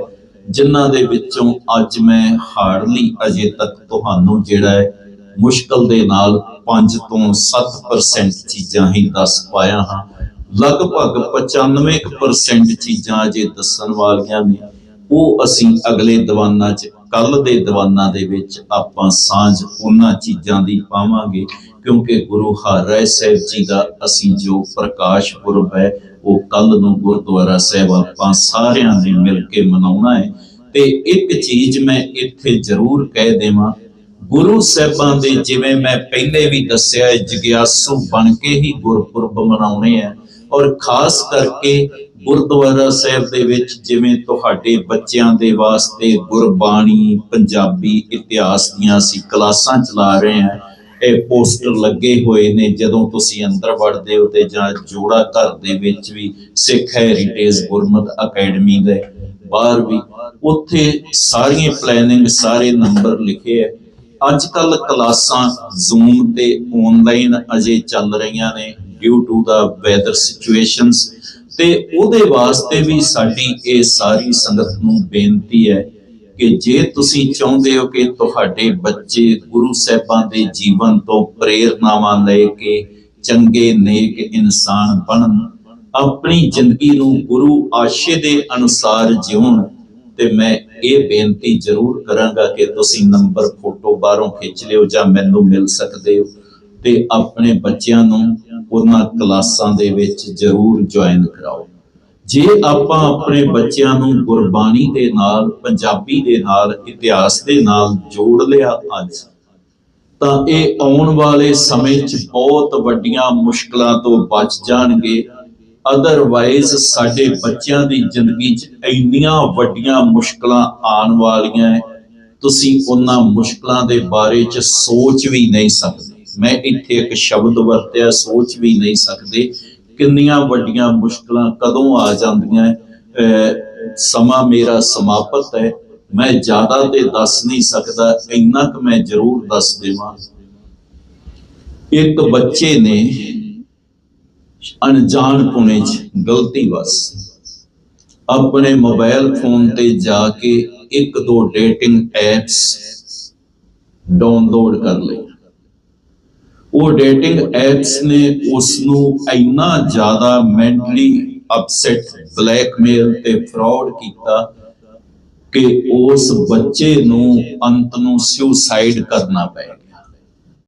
ਜਿਨ੍ਹਾਂ ਦੇ ਵਿੱਚੋਂ ਅੱਜ ਮੈਂ ਹਾਰਡਲੀ ਅਜੇ ਤੱਕ ਤੁਹਾਨੂੰ ਜਿਹੜਾ ਹੈ, ਮੁਸ਼ਕਲ ਦੇ ਨਾਲ 5 ਤੋਂ 7% ਚੀਜ਼ਾਂ ਹੀ ਦੱਸ ਪਾਇਆ ਹਾਂ। ਲਗਭਗ 95% ਚੀਜ਼ਾਂ ਅਜੇ ਦੱਸਣ ਵਾਲੀਆਂ ਨੇ, ਉਹ ਅਸੀਂ ਅਗਲੇ ਦੀਵਾਨਾਂ 'ਚ ਕੱਲ ਦੇ ਦੀਵਾਨਾਂ ਦੇ ਵਿੱਚ ਆਪਾਂ ਸਾਂਝ ਉਹਨਾਂ ਚੀਜ਼ਾਂ ਦੀ ਪਾਵਾਂਗੇ, ਕਿਉਂਕਿ ਗੁਰੂ ਹਰਿ ਸਾਹਿਬ ਜੀ ਦਾ ਅਸੀਂ ਜੋ ਪ੍ਰਕਾਸ਼ ਪੁਰਬ ਹੈ, ਉਹ ਕੱਲ ਨੂੰ ਗੁਰਦੁਆਰਾ ਸਾਹਿਬ ਆਪਾਂ ਸਾਰਿਆਂ ਨੇ ਮਿਲ ਕੇ ਮਨਾਉਣਾ ਹੈ। ਤੇ ਇੱਕ ਚੀਜ਼ ਮੈਂ ਇੱਥੇ ਜ਼ਰੂਰ ਕਹਿ ਦੇਵਾਂ, ਗੁਰੂ ਸਾਹਿਬਾਂ ਦੇ ਜਿਵੇਂ ਮੈਂ ਪਹਿਲੇ ਵੀ ਦੱਸਿਆ, ਜਗਿਆਸੂ ਬਣ ਕੇ ਹੀ ਗੁਰਪੁਰਬ ਮਨਾਉਣੇ ਆ, ਔਰ ਖਾਸ ਕਰਕੇ ਗੁਰਦੁਆਰਾ ਸਾਹਿਬ ਦੇ ਵਿੱਚ ਜਿਵੇਂ ਤੁਹਾਡੇ ਬੱਚਿਆਂ ਦੇ ਵਾਸਤੇ ਗੁਰਬਾਣੀ, ਪੰਜਾਬੀ ਇਤਿਹਾਸ ਦੀਆਂ ਅਸੀਂ ਕਲਾਸਾਂ ਚਲਾ ਰਹੇ ਹਾਂ। ਇਹ ਪੋਸਟਰ ਲੱਗੇ ਹੋਏ ਨੇ, ਜਦੋਂ ਤੁਸੀਂ ਅੰਦਰ ਵੜਦੇ ਹੋ ਤੇ ਜਾਂ ਜੋੜਾ ਘਰ ਦੇ ਵਿੱਚ ਵੀ ਸਿੱਖ ਹੈਰੀਟੇਜ ਗੁਰਮਤ ਅਕੈਡਮੀ ਦੇ ਬਾਹਰ ਵੀ, ਉੱਥੇ ਸਾਰੀਆਂ ਪਲੈਨਿੰਗ ਸਾਰੇ ਨੰਬਰ ਲਿਖੇ ਹੈ ਅੱਜ ਕੱਲ ਕਲਾਸਾਂ ਜ਼ੂਮ ਤੇ ਆਨਲਾਈਨ ਅਜੇ ਚੱਲ ਰਹੀਆਂ ਨੇ due to the weather situations ਤੇ ਉਹਦੇ ਵਾਸਤੇ ਵੀ ਸਾਡੀ ਇਹ ਸਾਰੀ ਸੰਗਤ ਨੂੰ ਬੇਨਤੀ ਹੈ ਕਿ ਜੇ ਤੁਸੀਂ ਚਾਹੁੰਦੇ ਹੋ ਕਿ ਤੁਹਾਡੇ ਬੱਚੇ ਗੁਰੂ ਸਾਹਿਬਾਂ ਦੇ ਜੀਵਨ ਤੋਂ ਪ੍ਰੇਰਨਾਵਾਂ ਲੈ ਕੇ ਚੰਗੇ ਨੇਕ ਇਨਸਾਨ ਬਣਨ, ਆਪਣੀ ਜ਼ਿੰਦਗੀ ਨੂੰ ਗੁਰੂ ਆਸ਼ੇ ਦੇ ਅਨੁਸਾਰ ਜਿਉਣ, ਤੇ ਮੈਂ ਇਹ ਬੇਨਤੀ ਜ਼ਰੂਰ ਕਰਾਂਗਾ ਕਿ ਤੁਸੀਂ ਨੰਬਰ ਫੋਟੋ ਬਾਹਰੋਂ ਖਿੱਚ ਲਿਓ ਜਾਂ ਮੈਨੂੰ ਮਿਲ ਸਕਦੇ ਹੋ ਤੇ ਆਪਣੇ ਬੱਚਿਆਂ ਨੂੰ ਉਹਨਾਂ ਕਲਾਸਾਂ ਦੇ ਵਿੱਚ ਜ਼ਰੂਰ ਜੁਆਇਨ ਕਰਾਓ। ਜੇ ਆਪਾਂ ਆਪਣੇ ਬੱਚਿਆਂ ਨੂੰ ਗੁਰਬਾਣੀ ਦੇ ਨਾਲ, ਪੰਜਾਬੀ ਦੇ ਨਾਲ, ਇਤਿਹਾਸ ਦੇ ਨਾਲ ਜੋੜ ਲਿਆ ਅੱਜ, ਤਾਂ ਇਹ ਆਉਣ ਵਾਲੇ ਸਮੇਂ 'ਚ ਬਹੁਤ ਵੱਡੀਆਂ ਮੁਸ਼ਕਲਾਂ ਤੋਂ ਬਚ ਜਾਣਗੇ। ਅਦਰਵਾਈਜ਼ ਸਾਡੇ ਬੱਚਿਆਂ ਦੀ ਜ਼ਿੰਦਗੀ 'ਚ ਇੰਨੀਆਂ ਵੱਡੀਆਂ ਮੁਸ਼ਕਲਾਂ ਆਉਣ ਵਾਲੀਆਂ ਤੁਸੀਂ ਉਹਨਾਂ ਮੁਸ਼ਕਲਾਂ ਦੇ ਬਾਰੇ 'ਚ ਸੋਚ ਵੀ ਨਹੀਂ ਸਕਦੇ। ਮੈਂ ਇੱਥੇ ਇੱਕ ਸ਼ਬਦ ਵਰਤਿਆ, ਸੋਚ ਵੀ ਨਹੀਂ ਸਕਦੇ ਕਿੰਨੀਆਂ ਵੱਡੀਆਂ ਮੁਸ਼ਕਲਾਂ ਕਦੋਂ ਆ ਜਾਂਦੀਆਂ ਸਮਾਂ ਮੇਰਾ ਸਮਾਪਤ ਹੈ ਮੈਂ ਜ਼ਿਆਦਾ ਤੇ ਦੱਸ ਨਹੀਂ ਸਕਦਾ, ਇੰਨਾ ਕੁ ਮੈਂ ਜ਼ਰੂਰ ਦੱਸ ਦੇਵਾਂ। ਇੱਕ ਬੱਚੇ ਨੇ ਅਣਜਾਣ ਪੁਣੇ ਚ ਗਲਤੀ ਵਸ। ਆਪਣੇ ਮੋਬਾਈਲ ਫੋਨ ਤੇ ਜਾ ਕੇ ਇੱਕ ਦੋ ਡੇਟਿੰਗ ਐਪਸ ਡਾਊਨਲੋਡ ਕਰ ਲਈ ਉਹ ਡੇਟਿੰਗ ਐਪਸ ਨੇ ਉਸ ਨੂੰ ਇੰਨਾ ਜ਼ਿਆਦਾ ਮੈਂਟਲੀ ਅਪਸੈਟ ਬਲੈਕਮੇਲ ਤੇ ਫਰਾਡ ਕੀਤਾ ਕਿ ਉਸ ਬੱਚੇ ਨੂੰ ਅੰਤ ਨੂੰ ਸੁਸਾਈਡ ਕਰਨਾ ਪੈ ਗਿਆ।